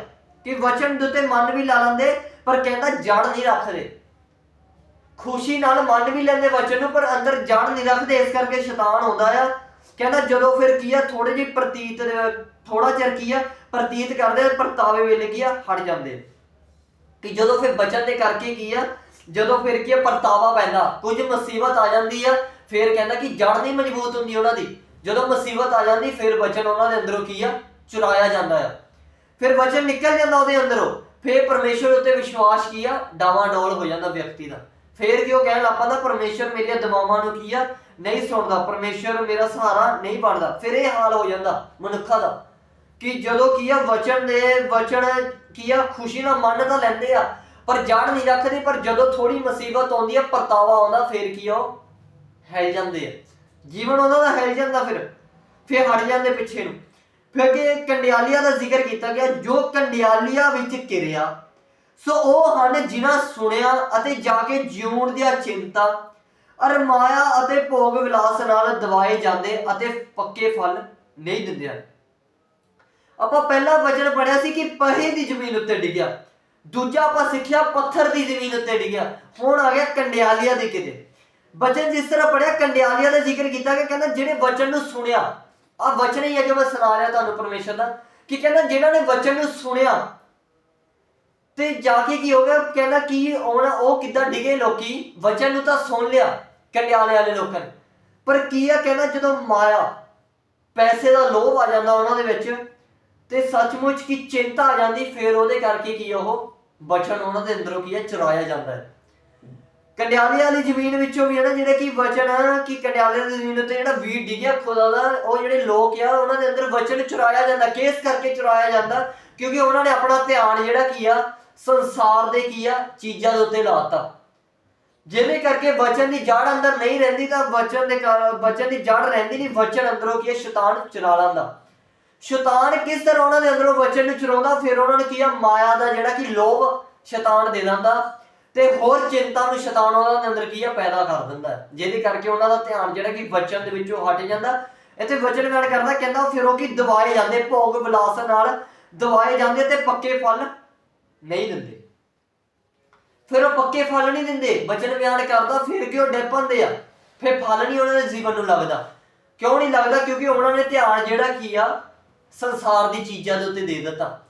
ਕਿ ਵਚਨ ਦੇ ਉੱਤੇ ਮਨ ਵੀ ਲਾ ਲੈਂਦੇ, ਪਰ ਕਹਿੰਦਾ ਜੜ ਨਹੀਂ ਰੱਖਦੇ। ਖੁਸ਼ੀ ਨਾਲ ਮੰਨ ਵੀ ਲੈਂਦੇ ਵਚਨ ਨੂੰ, ਪਰ ਅੰਦਰ ਜੜ ਨਹੀਂ ਰੱਖਦੇ, ਇਸ ਕਰਕੇ ਸ਼ੈਤਾਨ ਹੁੰਦਾ ਆ। ਕਹਿੰਦਾ ਜਦੋਂ ਫਿਰ ਕੀ ਆ ਥੋੜੇ ਜਿਹੀ ਪ੍ਰਤੀਤ ਥੋੜਾ ਚਿਰ ਕੀ ਆ, ਪ੍ਰਤੀਤ ਕਰਦੇ ਪਰਤਾਵੇ ਵੇਲੇ ਕੀ ਆ, ਹਟ ਜਾਂਦੇ ਕਿ ਜਦੋਂ ਫਿਰ ਬਚਨ ਦੇ ਕਰਕੇ ਕੀ ਆ, ਜਦੋਂ ਫਿਰ ਕੀ ਆ, ਪਰਤਾਵਾ ਪੈਂਦਾ, ਕੁਝ ਮੁਸੀਬਤ ਆ ਜਾਂਦੀ ਆ, ਫਿਰ ਕਹਿੰਦਾ ਕਿ ਜੜ ਨਹੀਂ ਮਜ਼ਬੂਤ ਹੁੰਦੀ ਉਹਨਾਂ ਦੀ। ਜਦੋਂ ਮੁਸੀਬਤ ਆ ਜਾਂਦੀ, ਫਿਰ ਬਚਨ ਉਹਨਾਂ ਦੇ ਅੰਦਰੋਂ ਕੀ ਆ, ਚੁਰਾਇਆ ਜਾਂਦਾ ਆ। ਫਿਰ ਵਚਨ ਨਿਕਲ ਜਾਂਦਾ ਉਹਦੇ ਅੰਦਰੋਂ, ਫਿਰ ਪਰਮੇਸ਼ਰ ਉੱਤੇ ਵਿਸ਼ਵਾਸ ਕੀ ਆ ਡਾਵਾਡੋਲ ਹੋ ਜਾਂਦਾ ਵਿਅਕਤੀ ਦਾ। ਫੇਰ ਕਿ ਉਹ ਕਹਿਣ ਲੱਗ ਪੈਂਦਾ, ਪਰਮੇਸ਼ਰ ਮੇਰੀਆਂ ਦਵਾਵਾਂ ਨੂੰ ਕੀ ਆ? ਨਹੀਂ ਸੁਣਦਾ। ਪਰਮੇਸ਼ਰ ਮੇਰਾ ਸਹਾਰਾ ਨਹੀਂ ਬਣਦਾ। ਫਿਰ ਇਹ ਹਾਲ ਹੋ ਜਾਂਦਾ ਮਨੁੱਖਾ ਦਾ ਕਿ ਜਦੋਂ ਕੀ ਆ, ਵਚਨ ਦੇ, ਵਚਨ ਕੀ ਆ, ਖੁਸ਼ੀ ਨਾਲ ਮੰਨ ਤਾਂ ਲੈਂਦੇ ਆ, ਪਰ ਜੜ ਨਹੀਂ ਰੱਖਦੇ, ਪਰ ਜਦੋਂ ਥੋੜੀ ਮੁਸੀਬਤ ਆਉਂਦੀ ਆ, ਪਰਤਾਵਾ ਆਉਂਦਾ, ਫਿਰ ਕੀ ਆ, ਉਹ ਹੈਲ ਜਾਂਦੇ ਆ। ਜੀਵਨ ਉਹਨਾਂ ਦਾ ਹੈਲ ਜਾਂਦਾ ਫਿਰ ਫਿਰ ਹਟ ਜਾਂਦੇ ਪਿੱਛੇ ਨੂੰ। ਫਿਰ ਕਿ ਕੰਡਿਆਲੀਆ ਦਾ ਜ਼ਿਕਰ ਕੀਤਾ ਗਿਆ, ਜੋ ਕੰਡਿਆਲੀਆ ਵਿੱਚ ਕਿਰਿਆ ਸੋ ਉਹ ਹਨ ਜਿਨ੍ਹਾਂ ਸੁਣਿਆ ਅਤੇ ਜਾ ਕੇ ਜਿਉਣ ਦੀਆਂ ਚਿੰਤਾ ਅਰਮਾਇਆ ਅਤੇ ਭੋਗ ਵਿਲਾਸ ਨਾਲ ਦਵਾਏ ਜਾਂਦੇ ਅਤੇ ਪੱਕੇ ਫਲ ਨਹੀਂ ਦਿੰਦੇ ਹਨ। ਆਪਾਂ ਪਹਿਲਾ ਵਚਨ ਪੜਿਆ ਸੀ ਕਿ ਪਹੇ ਦੀ ਜ਼ਮੀਨ ਉੱਤੇ ਡਿੱਗਿਆ, ਦੂਜਾ ਆਪਾਂ ਸਿੱਖਿਆ ਪੱਥਰ ਦੀ ਜ਼ਮੀਨ ਉੱਤੇ ਡਿੱਗਿਆ, ਹੁਣ ਆ ਗਿਆ ਕੰਡਿਆਲੀਆ ਦੇ ਕਿਤੇ। ਵਚਨ ਜਿਸ ਤਰ੍ਹਾਂ ਪੜਿਆ ਕੰਡਿਆਲੀਆ ਦਾ ਜ਼ਿਕਰ ਕੀਤਾ ਕਿ ਕਹਿੰਦਾ ਜਿਹੜੇ ਵਚਨ ਨੂੰ ਸੁਣਿਆ ਆ ਵਚਨ ਹੀ ਹੈ ਜੋ ਮੈਂ ਸੁਣਾ ਰਿਹਾ ਤੁਹਾਨੂੰ ਪਰਮੇਸ਼ਰ ਦਾ, ਕਿ ਕਹਿੰਦਾ ਜਿਨ੍ਹਾਂ ਨੇ ਵਚਨ ਨੂੰ ਸੁਣਿਆ ਤੇ ਜਾ ਕੇ ਕੀ ਹੋ ਗਿਆ? ਕਹਿੰਦਾ ਕਿ ਹੁਣ ਉਹ ਕਿੱਦਾਂ ਡਿਗੇ ਲੋਕੀ? ਵਚਨ ਨੂੰ ਤਾਂ ਸੁਣ ਲਿਆ ਕੰਡਿਆਲੇ ਵਾਲੇ ਲੋਕਾਂ ਨੇ। ਪਰ ਕੀ ਆ ਕਹਿੰਦਾ ਜਦੋਂ ਮਾਇਆ ਪੈਸੇ ਦਾ ਲੋਭ ਆ ਜਾਂਦਾ ਉਹਨਾਂ ਦੇ ਵਿੱਚ ਤੇ ਸੱਚਮੁੱਚ ਕੀ ਚਿੰਤਾ ਆ ਜਾਂਦੀ ਫਿਰ ਉਹਦੇ ਕਰਕੇ ਕੀ ਉਹ? ਵਚਨ ਉਹਨਾਂ ਦੇ ਅੰਦਰੋਂ ਕੀ ਹੈ ਚੁਰਾਇਆ ਜਾਂਦਾ ਹੈ। ਕੰਡਿਆਲੇ ਵਾਲੀ ਜ਼ਮੀਨ ਵਿੱਚੋਂ ਵੀ ਹੈ ਨਾ ਜਿਹੜੇ ਕੀ ਵਚਨ ਆ ਕਿ ਕੰਡਿਆਲੇ ਦੀ ਜ਼ਮੀਨ ਉੱਤੇ ਜਿਹੜਾ ਵੀਰ ਡਿੱਗਿਆ ਖੁਦਾ ਦਾ ਉਹ ਜਿਹੜੇ ਲੋਕ ਆ ਉਹਨਾਂ ਦੇ ਅੰਦਰ ਵਚਨ ਚੁਰਾਇਆ ਜਾਂਦਾ ਕਿਸ ਕਰਕੇ ਚੁਰਾਇਆ ਜਾਂਦਾ ਕਿਉਂਕਿ ਉਹਨਾਂ ਨੇ ਆਪਣਾ ਧਿਆਨ ਜਿਹੜਾ ਕੀ ਆ ਸੰਸਾਰ ਦੇ ਕੀ ਆ? ਚੀਜ਼ਾਂ ਦੇ ਉੱਤੇ ਲਾਤਾ। ਜਿਹਦੇ ਕਰਕੇ ਵਚਨ ਦੀ ਜੜ ਅੰਦਰ ਨਹੀਂ ਰਹਿੰਦੀ ਤਾਂ ਵਚਨ ਦੇ ਕਾ- ਵਚਨ ਦੀ ਜੜ ਰਹਿੰਦੀ ਨਹੀਂ, ਵਚਨ ਅੰਦਰੋਂ ਕੀ ਹੈ ਸ਼ੈਤਾਨ ਚੁਰਾ ਲੈਂਦਾ। ਸ਼ੈਤਾਨ ਕਿਸ ਤਰ੍ਹਾਂ ਉਹਨਾਂ ਦੇ ਅੰਦਰੋਂ ਵਚਨ ਨੂੰ ਚੁਰਾਉਂਦਾ? ਫਿਰ ਉਹਨਾਂ ਨੂੰ ਕੀ ਆ? ਮਾਇਆ ਦਾ ਜਿਹੜਾ ਕਿ ਲੋਭ ਸ਼ੈਤਾਨ ਦੇ ਦਿੰਦਾ ਤੇ ਹੋਰ ਚਿੰਤਾ ਨੂੰ ਸ਼ੈਤਾਨ ਉਹਨਾਂ ਦੇ ਅੰਦਰ ਕੀ ਆ? ਪੈਦਾ ਕਰ ਦਿੰਦਾ। ਜਿਹਦੇ ਕਰਕੇ ਉਹਨਾਂ ਦਾ ਧਿਆਨ ਜਿਹੜਾ ਕਿ ਵਚਨ ਦੇ ਵਿੱਚੋਂ ਹਟ ਜਾਂਦਾ। ਇੱਥੇ ਵਚਨ ਗੱਲ ਕਰਦਾ, ਕਹਿੰਦਾ ਫਿਰ ਉਹ ਕੀ? ਦਵਾਏ ਜਾਂਦੇ ਭੋਗ ਵਿਲਾਸ ਨਾਲ ਦਵਾਏ ਜਾਂਦੇ ਤੇ ਪੱਕੇ ਫਲ ਨਹੀਂ ਦਿੰਦੇ। ਫਿਰ ਉਹ ਪੱਕੇ ਫਲ ਨਹੀਂ ਦਿੰਦੇ। ਬਚਨ ਬਿਆਨ ਕਰਦਾ, ਫਿਰ ਕਿ ਉਹ ਡੈਪੰਦੇ ਆ? ਫਿਰ ਫਲ ਨਹੀਂ ਉਹਨਾਂ ਦੇ ਜੀਵਨ ਨੂੰ ਲੱਗਦਾ। ਕਿਉਂ ਨਹੀਂ ਲੱਗਦਾ? ਕਿਉਂਕਿ ਉਹਨਾਂ ਨੇ ਧਿਆਨ ਜਿਹੜਾ ਕੀ ਆ, ਸੰਸਾਰ ਦੀ ਚੀਜ਼ਾਂ ਦੇ ਉੱਤੇ ਦੇ ਦਿੱਤਾ।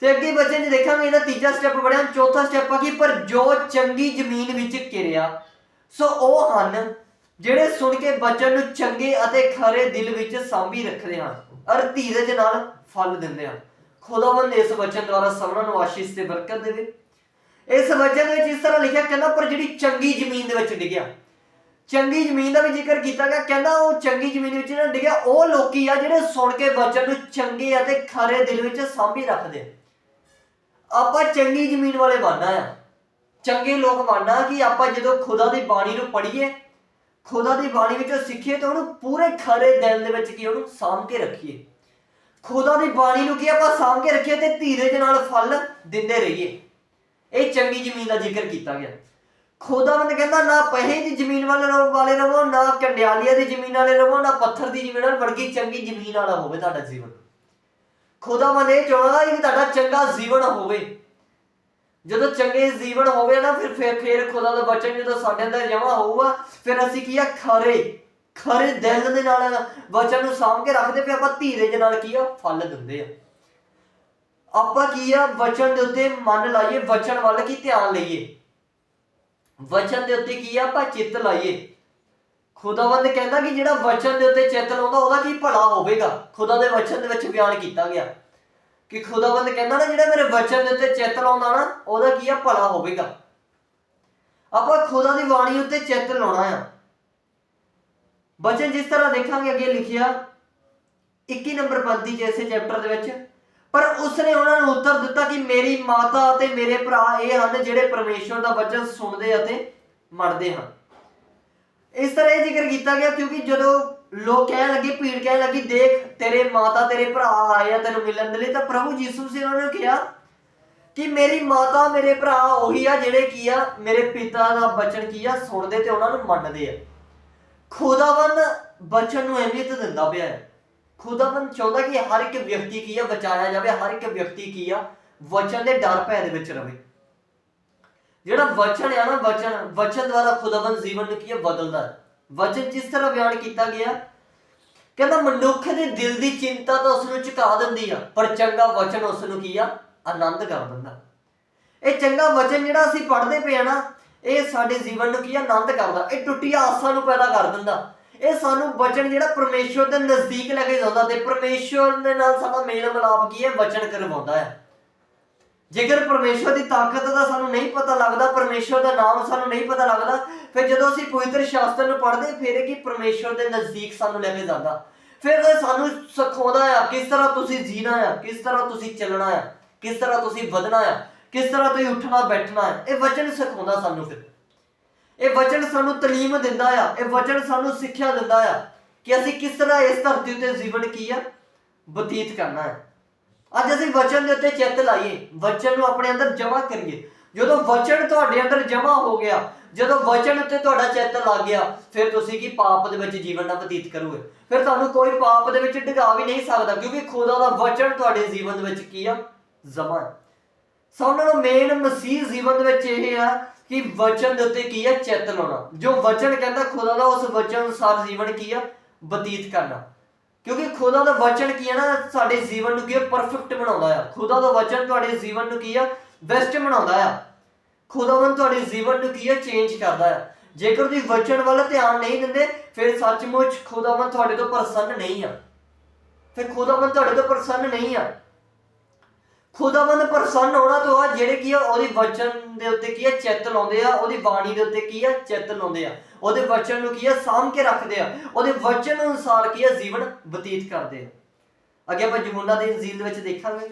ਤੇ ਅੱਗੇ ਵਚਨ 'ਚ ਦੇਖਾਂਗੇ ਇਹਦਾ ਤੀਜਾ ਸਟੈਪ ਬੜਿਆ ਚੌਥਾ ਸਟੈਪ ਆ ਕਿ? ਪਰ ਜੋ ਚੰਗੀ ਜ਼ਮੀਨ ਵਿੱਚ ਕਿਰਿਆ ਸੋ ਉਹ ਹਨ ਜਿਹੜੇ ਸੁਣ ਕੇ ਬਚਨ ਨੂੰ ਚੰਗੇ ਅਤੇ ਖਰੇ ਦਿਲ ਵਿੱਚ ਸਾਂਭੀ ਰੱਖਦੇ ਹਨ। ਅਰ ਧੀਰਜ ਨਾਲ ਫਲ ਦਿੰਦੇ ਹਨ। ਖੁਦਾਵੰਦ ਇਸ ਵਚਨ ਦੁਆਰਾ ਸਭਨਾਂ ਨੂੰ ਆਸ਼ੀਸ਼ ਤੇ ਬਰਕਤ ਦੇਵੇ। ਇਸ ਵਚਨ ਵਿੱਚ ਇਸ ਤਰ੍ਹਾਂ ਲਿਖਿਆ ਕਹਿੰਦਾ, ਪਰ ਜਿਹੜੀ ਚੰਗੀ ਜ਼ਮੀਨ ਦੇ ਵਿੱਚ ਡਿੱਗਿਆ। ਚੰਗੀ ਜ਼ਮੀਨ ਦਾ ਵੀ ਜ਼ਿਕਰ ਕੀਤਾ ਗਿਆ, ਕਹਿੰਦਾ ਉਹ ਚੰਗੀ ਜ਼ਮੀਨ ਵਿੱਚ ਜਿਹੜਾ ਡਿੱਗਿਆ, ਉਹ ਲੋਕੀ ਆ ਜਿਹੜੇ ਸੁਣ ਕੇ ਵਚਨ ਨੂੰ ਚੰਗੇ ਅਤੇ ਖਰੇ ਦਿਲ ਵਿੱਚ ਸਾਂਭੀ ਰੱਖਦੇ ਆਪਾਂ ਚੰਗੀ ਜ਼ਮੀਨ ਵਾਲੇ ਬਣਨਾ ਆ। ਚੰਗੇ ਲੋਕ ਬਣਨਾ ਕਿ ਆਪਾਂ ਜਦੋਂ ਖੁਦਾ ਦੀ ਬਾਣੀ ਨੂੰ ਪੜ੍ਹੀਏ, ਖੁਦਾ ਦੀ ਬਾਣੀ ਵਿੱਚੋਂ ਸਿੱਖੀਏ ਤਾਂ ਉਹਨੂੰ ਪੂਰੇ ਖਰੇ ਦਿਲ ਦੇ ਵਿੱਚ ਕੀ ਉਹਨੂੰ ਸਾਂਭ ਕੇ ਰੱਖੀਏ। ਖੁਦਾ ਦੀ ਬਾਣੀ ਨੂੰ ਕੀ ਆਪਾਂ ਸਾਂਭ ਕੇ ਰੱਖੀਏ ਤੇ ਧੀਰਜ ਨਾਲ ਫਲ ਦਿੰਦੇ ਰਹੀਏ। ਇਹ ਚੰਗੀ ਜ਼ਮੀਨ ਦਾ ਜ਼ਿਕਰ ਕੀਤਾ ਗਿਆ। ਖੁਦਾਵੰਦ ਕਹਿੰਦਾ, ਨਾ ਪਹੇ ਦੀ ਜ਼ਮੀਨ ਵਾਲੇ ਰਹੋ ਵਾਲੇ ਰਹੋ ਨਾ ਕੰਡਿਆਲੀਆ ਦੀ ਜ਼ਮੀਨ ਵਾਲੇ ਰਹੋ ਨਾ ਪੱਥਰ ਦੀ ਜ਼ਮੀਨ ਵਾਲੇ ਵਰਗੀ ਚੰਗੀ ਜ਼ਮੀਨ ਵਾਲਾ ਹੋਵੇ ਤੁਹਾਡਾ ਜੀਵਨ। ਖੁਦਾਵੰਦ ਇਹ ਚਾਹੁੰਦਾ ਕਿ ਤੁਹਾਡਾ ਚੰਗਾ ਜੀਵਨ ਹੋਵੇ। ਜਦੋਂ ਚੰਗੇ ਜੀਵਨ ਹੋਵੇ ਨਾ, ਫਿਰ ਫਿਰ ਫਿਰ ਖੁਦਾ ਦਾ ਬਚਨ ਜਦੋਂ ਸਾਡੇ ਅੰਦਰ ਜਮਾ ਹੋਊਗਾ, ਫਿਰ ਅਸੀਂ ਕੀ ਆ? ਖਰੇ। ਖਰੇ ਦਿਲ ਦੇ ਨਾਲ ਵਚਨ ਨੂੰ ਸਾਂਭ ਕੇ ਰੱਖਦੇ ਪਏ ਆਪਾਂ ਧੀਰਜ ਨਾਲ ਕੀ ਆ? ਫਲ ਦਿੰਦੇ ਆ। ਆਪਾਂ ਕੀ ਆ? ਵਚਨ ਦੇ ਉੱਤੇ ਮਨ ਲਾਈਏ, ਵਚਨ ਵੱਲ ਕੀ ਧਿਆਨ ਲਈਏ? ਵਚਨ ਦੇ ਉੱਤੇ ਕੀ ਆ? ਆਪਾਂ ਚਿੱਤ ਲਾਈਏ। ਖੁਦਾਵੰਦ ਕਹਿੰਦਾ ਕਿ ਜਿਹੜਾ ਵਚਨ ਦੇ ਉੱਤੇ ਚਿੱਤ ਲਾਉਂਦਾ, ਉਹਦਾ ਕੀ ਭਲਾ ਹੋਵੇਗਾ? ਖੁਦਾ ਦੇ ਵਚਨ ਦੇ ਵਿੱਚ ਬਿਆਨ ਕੀਤਾ ਗਿਆ। ਕਿ ਖੁਦਾਵੰਦ ਕਹਿੰਦਾ ਨਾ, ਜਿਹੜਾ ਮੇਰੇ ਵਚਨ ਦੇ ਉੱਤੇ ਚਿੱਤ ਲਾਉਂਦਾ ਨਾ, ਉਹਦਾ ਕੀ ਆ? ਭਲਾ ਹੋਵੇਗਾ। ਆਪਾਂ ਖੁਦਾ ਦੀ ਬਾਣੀ ਉੱਤੇ ਚਿੱਤ ਲਾਉਣਾ ਆ। ਬਚਨ ਜਿਸ ਤਰ੍ਹਾਂ ਦੇਖਾਂਗੇ ਅੱਗੇ ਲਿਖਿਆ 21 ਨੰਬਰ ਪੰਕਤੀ ਜੈਸੇ ਚੈਪਟਰ ਦੇ ਵਿੱਚ, ਪਰ ਉਸਨੇ ਉਹਨਾਂ ਨੂੰ ਉੱਤਰ ਦਿੱਤਾ ਕਿ ਮੇਰੀ ਮਾਤਾ ਅਤੇ ਮੇਰੇ ਭਰਾ ਇਹ ਹਨ ਜਿਹੜੇ ਪਰਮੇਸ਼ਵਰ ਦਾ ਵਚਨ ਸੁਣਦੇ ਅਤੇ ਮੰਨਦੇ ਹਨ। ਇਸ ਤਰ੍ਹਾਂ ਇਹ ਜ਼ਿਕਰ ਕੀਤਾ ਗਿਆ ਕਿਉਂਕਿ ਜਦੋਂ ਲੋਕ ਕਹਿਣ ਲੱਗੇ, ਭੀੜ ਕਹਿਣ ਲੱਗੀ, ਦੇਖ ਤੇਰੇ ਮਾਤਾ, ਤੇਰੇ ਭਰਾ ਆਏ ਆ ਤੈਨੂੰ ਮਿਲਣ ਦੇ ਲਈ, ਤਾਂ ਪ੍ਰਭੂ ਯੀਸ਼ੂ ਸੀ ਉਹਨਾਂ ਨੇ ਕਿਹਾ ਕਿ ਮੇਰੀ ਮਾਤਾ, ਮੇਰੇ ਭਰਾ ਉਹੀ ਆ ਜਿਹੜੇ ਕੀ ਆ, ਮੇਰੇ ਪਿਤਾ ਦਾ ਬਚਨ ਕੀ ਆ, ਸੁਣਦੇ ਤੇ ਉਹਨਾਂ ਨੂੰ ਮੰਨਦੇ ਆ। ਖੁਦਾਵੰਦ ਬਚਨ ਨੂੰ ਅਹਿਮੀਅਤ ਦਿੰਦਾ ਪਿਆ ਹੈ। ਖੁਦਾਵੰਦ ਚਾਹੁੰਦਾ ਕਿ ਹਰ ਇੱਕ ਵਿਅਕਤੀ ਕੀ ਆ, ਬਚਾਇਆ ਜਾਵੇ, ਹਰ ਇੱਕ ਵਿਅਕਤੀ ਕੀ ਆ, ਵਚਨ ਦੇ ਡਰ ਭੈ ਦੇ ਵਿੱਚ ਰਵੇ। ਜਿਹੜਾ ਵਚਨ ਆ ਨਾ, ਵਚਨ ਵਚਨ ਦੁਆਰਾ ਖੁਦਾਵੰਦ ਜੀਵਨ ਨੂੰ ਕੀ ਆ, ਬਦਲਦਾ ਹੈ। ਵਚਨ ਜਿਸ ਤਰ੍ਹਾਂ ਬਿਆਨ ਕੀਤਾ ਗਿਆ, ਕਹਿੰਦਾ ਮਨੁੱਖ ਦੇ ਦਿਲ ਦੀ ਚਿੰਤਾ ਤਾਂ ਉਸ ਨੂੰ ਝੁਕਾ ਦਿੰਦੀ ਆ, ਪਰ ਚੰਗਾ ਵਚਨ ਉਸ ਨੂੰ ਕੀ ਆ, ਆਨੰਦ ਕਰ ਦਿੰਦਾ। ਇਹ ਚੰਗਾ ਵਚਨ ਜਿਹੜਾ ਅਸੀਂ ਪੜ੍ਹਦੇ ਪਏ ਆ ਨਾ ਇਹ ਸਾਡੇ ਜੀਵਨ ਨੂੰ ਕੀ ਆ ਆਨੰਦ ਕਰਦਾ? ਇਹ ਟੁੱਟੀਆਂ ਆਸਾਂ ਨੂੰ ਪੈਦਾ ਕਰ ਦਿੰਦਾ। ਇਹ ਸਾਨੂੰ ਵਚਨ ਜਿਹੜਾ ਪਰਮੇਸ਼ਵਰ ਦੇ ਨਜ਼ਦੀਕ ਲੈ ਕੇ ਜਾਂਦਾ ਤੇ ਪਰਮੇਸ਼ਵਰ ਦੇ ਨਾਲ ਸਾਡਾ ਮੇਲ ਮਿਲਾਪ ਕੀ ਹੈ? ਵਚਨ ਕਰਵਾਉਂਦਾ ਹੈ। ਜੇਕਰ ਪਰਮੇਸ਼ਵਰ ਦੀ ਤਾਕਤ ਦਾ ਸਾਨੂੰ ਨਹੀਂ ਪਤਾ ਲੱਗਦਾ, ਪਰਮੇਸ਼ਵਰ ਦਾ ਨਾਮ ਸਾਨੂੰ ਨਹੀਂ ਪਤਾ ਲੱਗਦਾ, ਫਿਰ ਜਦੋਂ ਅਸੀਂ ਪਵਿੱਤਰ ਸ਼ਾਸਤਰ ਨੂੰ ਪੜ੍ਹਦੇ, ਫਿਰ ਕੀ ਪਰਮੇਸ਼ਵਰ ਦੇ ਨਜ਼ਦੀਕ ਸਾਨੂੰ ਲੈ ਕੇ ਜਾਂਦਾ। ਫਿਰ ਸਾਨੂੰ ਸਿਖਾਉਂਦਾ ਆ, ਕਿਸ ਤਰ੍ਹਾਂ ਤੁਸੀਂ ਜੀਣਾ ਆ, ਕਿਸ ਤਰ੍ਹਾਂ ਤੁਸੀਂ ਚੱਲਣਾ ਆ, ਕਿਸ ਤਰ੍ਹਾਂ ਤੁਸੀਂ ਵਧਣਾ ਆ। ਕਿਸ ਤਰ੍ਹਾਂ ਤੁਸੀਂ ਉੱਠਣਾ, ਬੈਠਣਾ ਹੈ? ਇਹ ਵਚਨ ਸਿਖਾਉਂਦਾ ਸਾਨੂੰ ਫਿਰ। ਇਹ ਵਚਨ ਸਾਨੂੰ ਤਾਲੀਮ ਦਿੰਦਾ ਆ। ਇਹ ਵਚਨ ਸਾਨੂੰ ਸਿੱਖਿਆ ਦਿੰਦਾ ਆ ਕਿ ਅਸੀਂ ਕਿਸ ਤਰ੍ਹਾਂ ਇਸ ਧਰਤੀ ਉੱਤੇ ਜੀਵਨ ਕੀ ਆ? ਬਤੀਤ ਕਰਨਾ ਹੈ। ਅੱਜ ਅਸੀਂ ਵਚਨ ਦੇ ਉੱਤੇ ਚਿੱਤ ਲਾਈਏ। ਵਚਨ ਨੂੰ ਆਪਣੇ ਅੰਦਰ ਜਮ੍ਹਾਂ ਕਰੀਏ। ਜਦੋਂ ਵਚਨ ਤੁਹਾਡੇ ਅੰਦਰ ਜਮ੍ਹਾਂ ਹੋ ਗਿਆ, ਜਦੋਂ ਵਚਨ ਉੱਤੇ ਤੁਹਾਡਾ ਚਿੱਤ ਲੱਗ ਗਿਆ, ਫਿਰ ਤੁਸੀਂ ਕੀ ਪਾਪ ਦੇ ਵਿੱਚ ਜੀਵਨ ਦਾ ਬਤੀਤ ਕਰੋਗੇ? ਫਿਰ ਤੁਹਾਨੂੰ ਕੋਈ ਪਾਪ ਦੇ ਵਿੱਚ ਡਿਗਾ ਵੀ ਨਹੀਂ ਸਕਦਾ, ਕਿਉਂਕਿ ਖੁਦਾ ਦਾ ਵਚਨ ਤੁਹਾਡੇ ਜੀਵਨ ਦੇ ਵਿੱਚ ਕੀ ਆ? ਜਮ੍ਹਾਂ ਹੈ। ਸਭ ਨਾਲੋਂ ਮੇਨ ਮਸੀਹ ਜੀਵਨ ਦੇ ਵਿੱਚ ਇਹ ਆ ਕਿ ਵਚਨ ਦੇ ਉੱਤੇ ਕੀ ਆ? ਚਿੱਤ ਲਾਉਣਾ। ਜੋ ਵਚਨ ਕਹਿੰਦਾ ਖੁਦਾ ਦਾ, ਉਸ ਵਚਨ ਅਨੁਸਾਰ ਜੀਵਨ ਕੀ ਆ? ਬਤੀਤ ਕਰਨਾ। ਕਿਉਂਕਿ ਖੁਦਾ ਦਾ ਵਚਨ ਕੀ ਹੈ ਨਾ, ਸਾਡੇ ਜੀਵਨ ਨੂੰ ਕੀ ਹੈ ਪਰਫੈਕਟ ਬਣਾਉਂਦਾ ਆ। ਖੁਦਾ ਦਾ ਵਚਨ ਤੁਹਾਡੇ ਜੀਵਨ ਨੂੰ ਕੀ ਆ? ਬੈਸਟ ਬਣਾਉਂਦਾ ਆ। ਖੁਦਾਵੰ ਤੁਹਾਡੇ ਜੀਵਨ ਨੂੰ ਕੀ ਆ? ਚੇਂਜ ਕਰਦਾ ਆ। ਜੇਕਰ ਤੁਸੀਂ ਵਚਨ ਵੱਲ ਧਿਆਨ ਨਹੀਂ ਦਿੰਦੇ, ਫਿਰ ਸੱਚਮੁੱਚ ਖੁਦਾਵੰ ਤੁਹਾਡੇ ਤੋਂ ਪ੍ਰਸੰਨ ਨਹੀਂ ਆ। ਫਿਰ ਖੁਦਾਵੰਦ ਤੁਹਾਡੇ ਤੋਂ ਪ੍ਰਸੰਨ ਨਹੀਂ ਆ। ਖੁਦਾਵੰਦ ਪ੍ਰਸੰਨ ਹੋਣਾ ਤੋਂ ਆ ਜਿਹੜੇ ਕੀ ਆ, ਉਹਦੇ ਵਚਨ ਦੇ ਉੱਤੇ ਕੀ ਆ, ਚਿੱਤ ਲਾਉਂਦੇ ਆ, ਉਹਦੀ ਬਾਣੀ ਦੇ ਉੱਤੇ ਕੀ ਆ, ਚਿੱਤ ਲਾਉਂਦੇ ਆ। ਉਹਦੇ ਵਚਨ ਨੂੰ ਕੀ ਆ, ਸਾਂਭ ਕੇ ਰੱਖਦੇ ਆ। ਉਹਦੇ ਵਚਨ ਅਨੁਸਾਰ ਕੀ ਆ, ਜੀਵਨ ਬਤੀਤ ਕਰਦੇ ਆ। ਅੱਗੇ ਆਪਾਂ ਯਹੂਨਾ ਦੀ ਇੰਜੀਲ ਦੇ ਵਿੱਚ ਦੇਖਾਂਗੇ।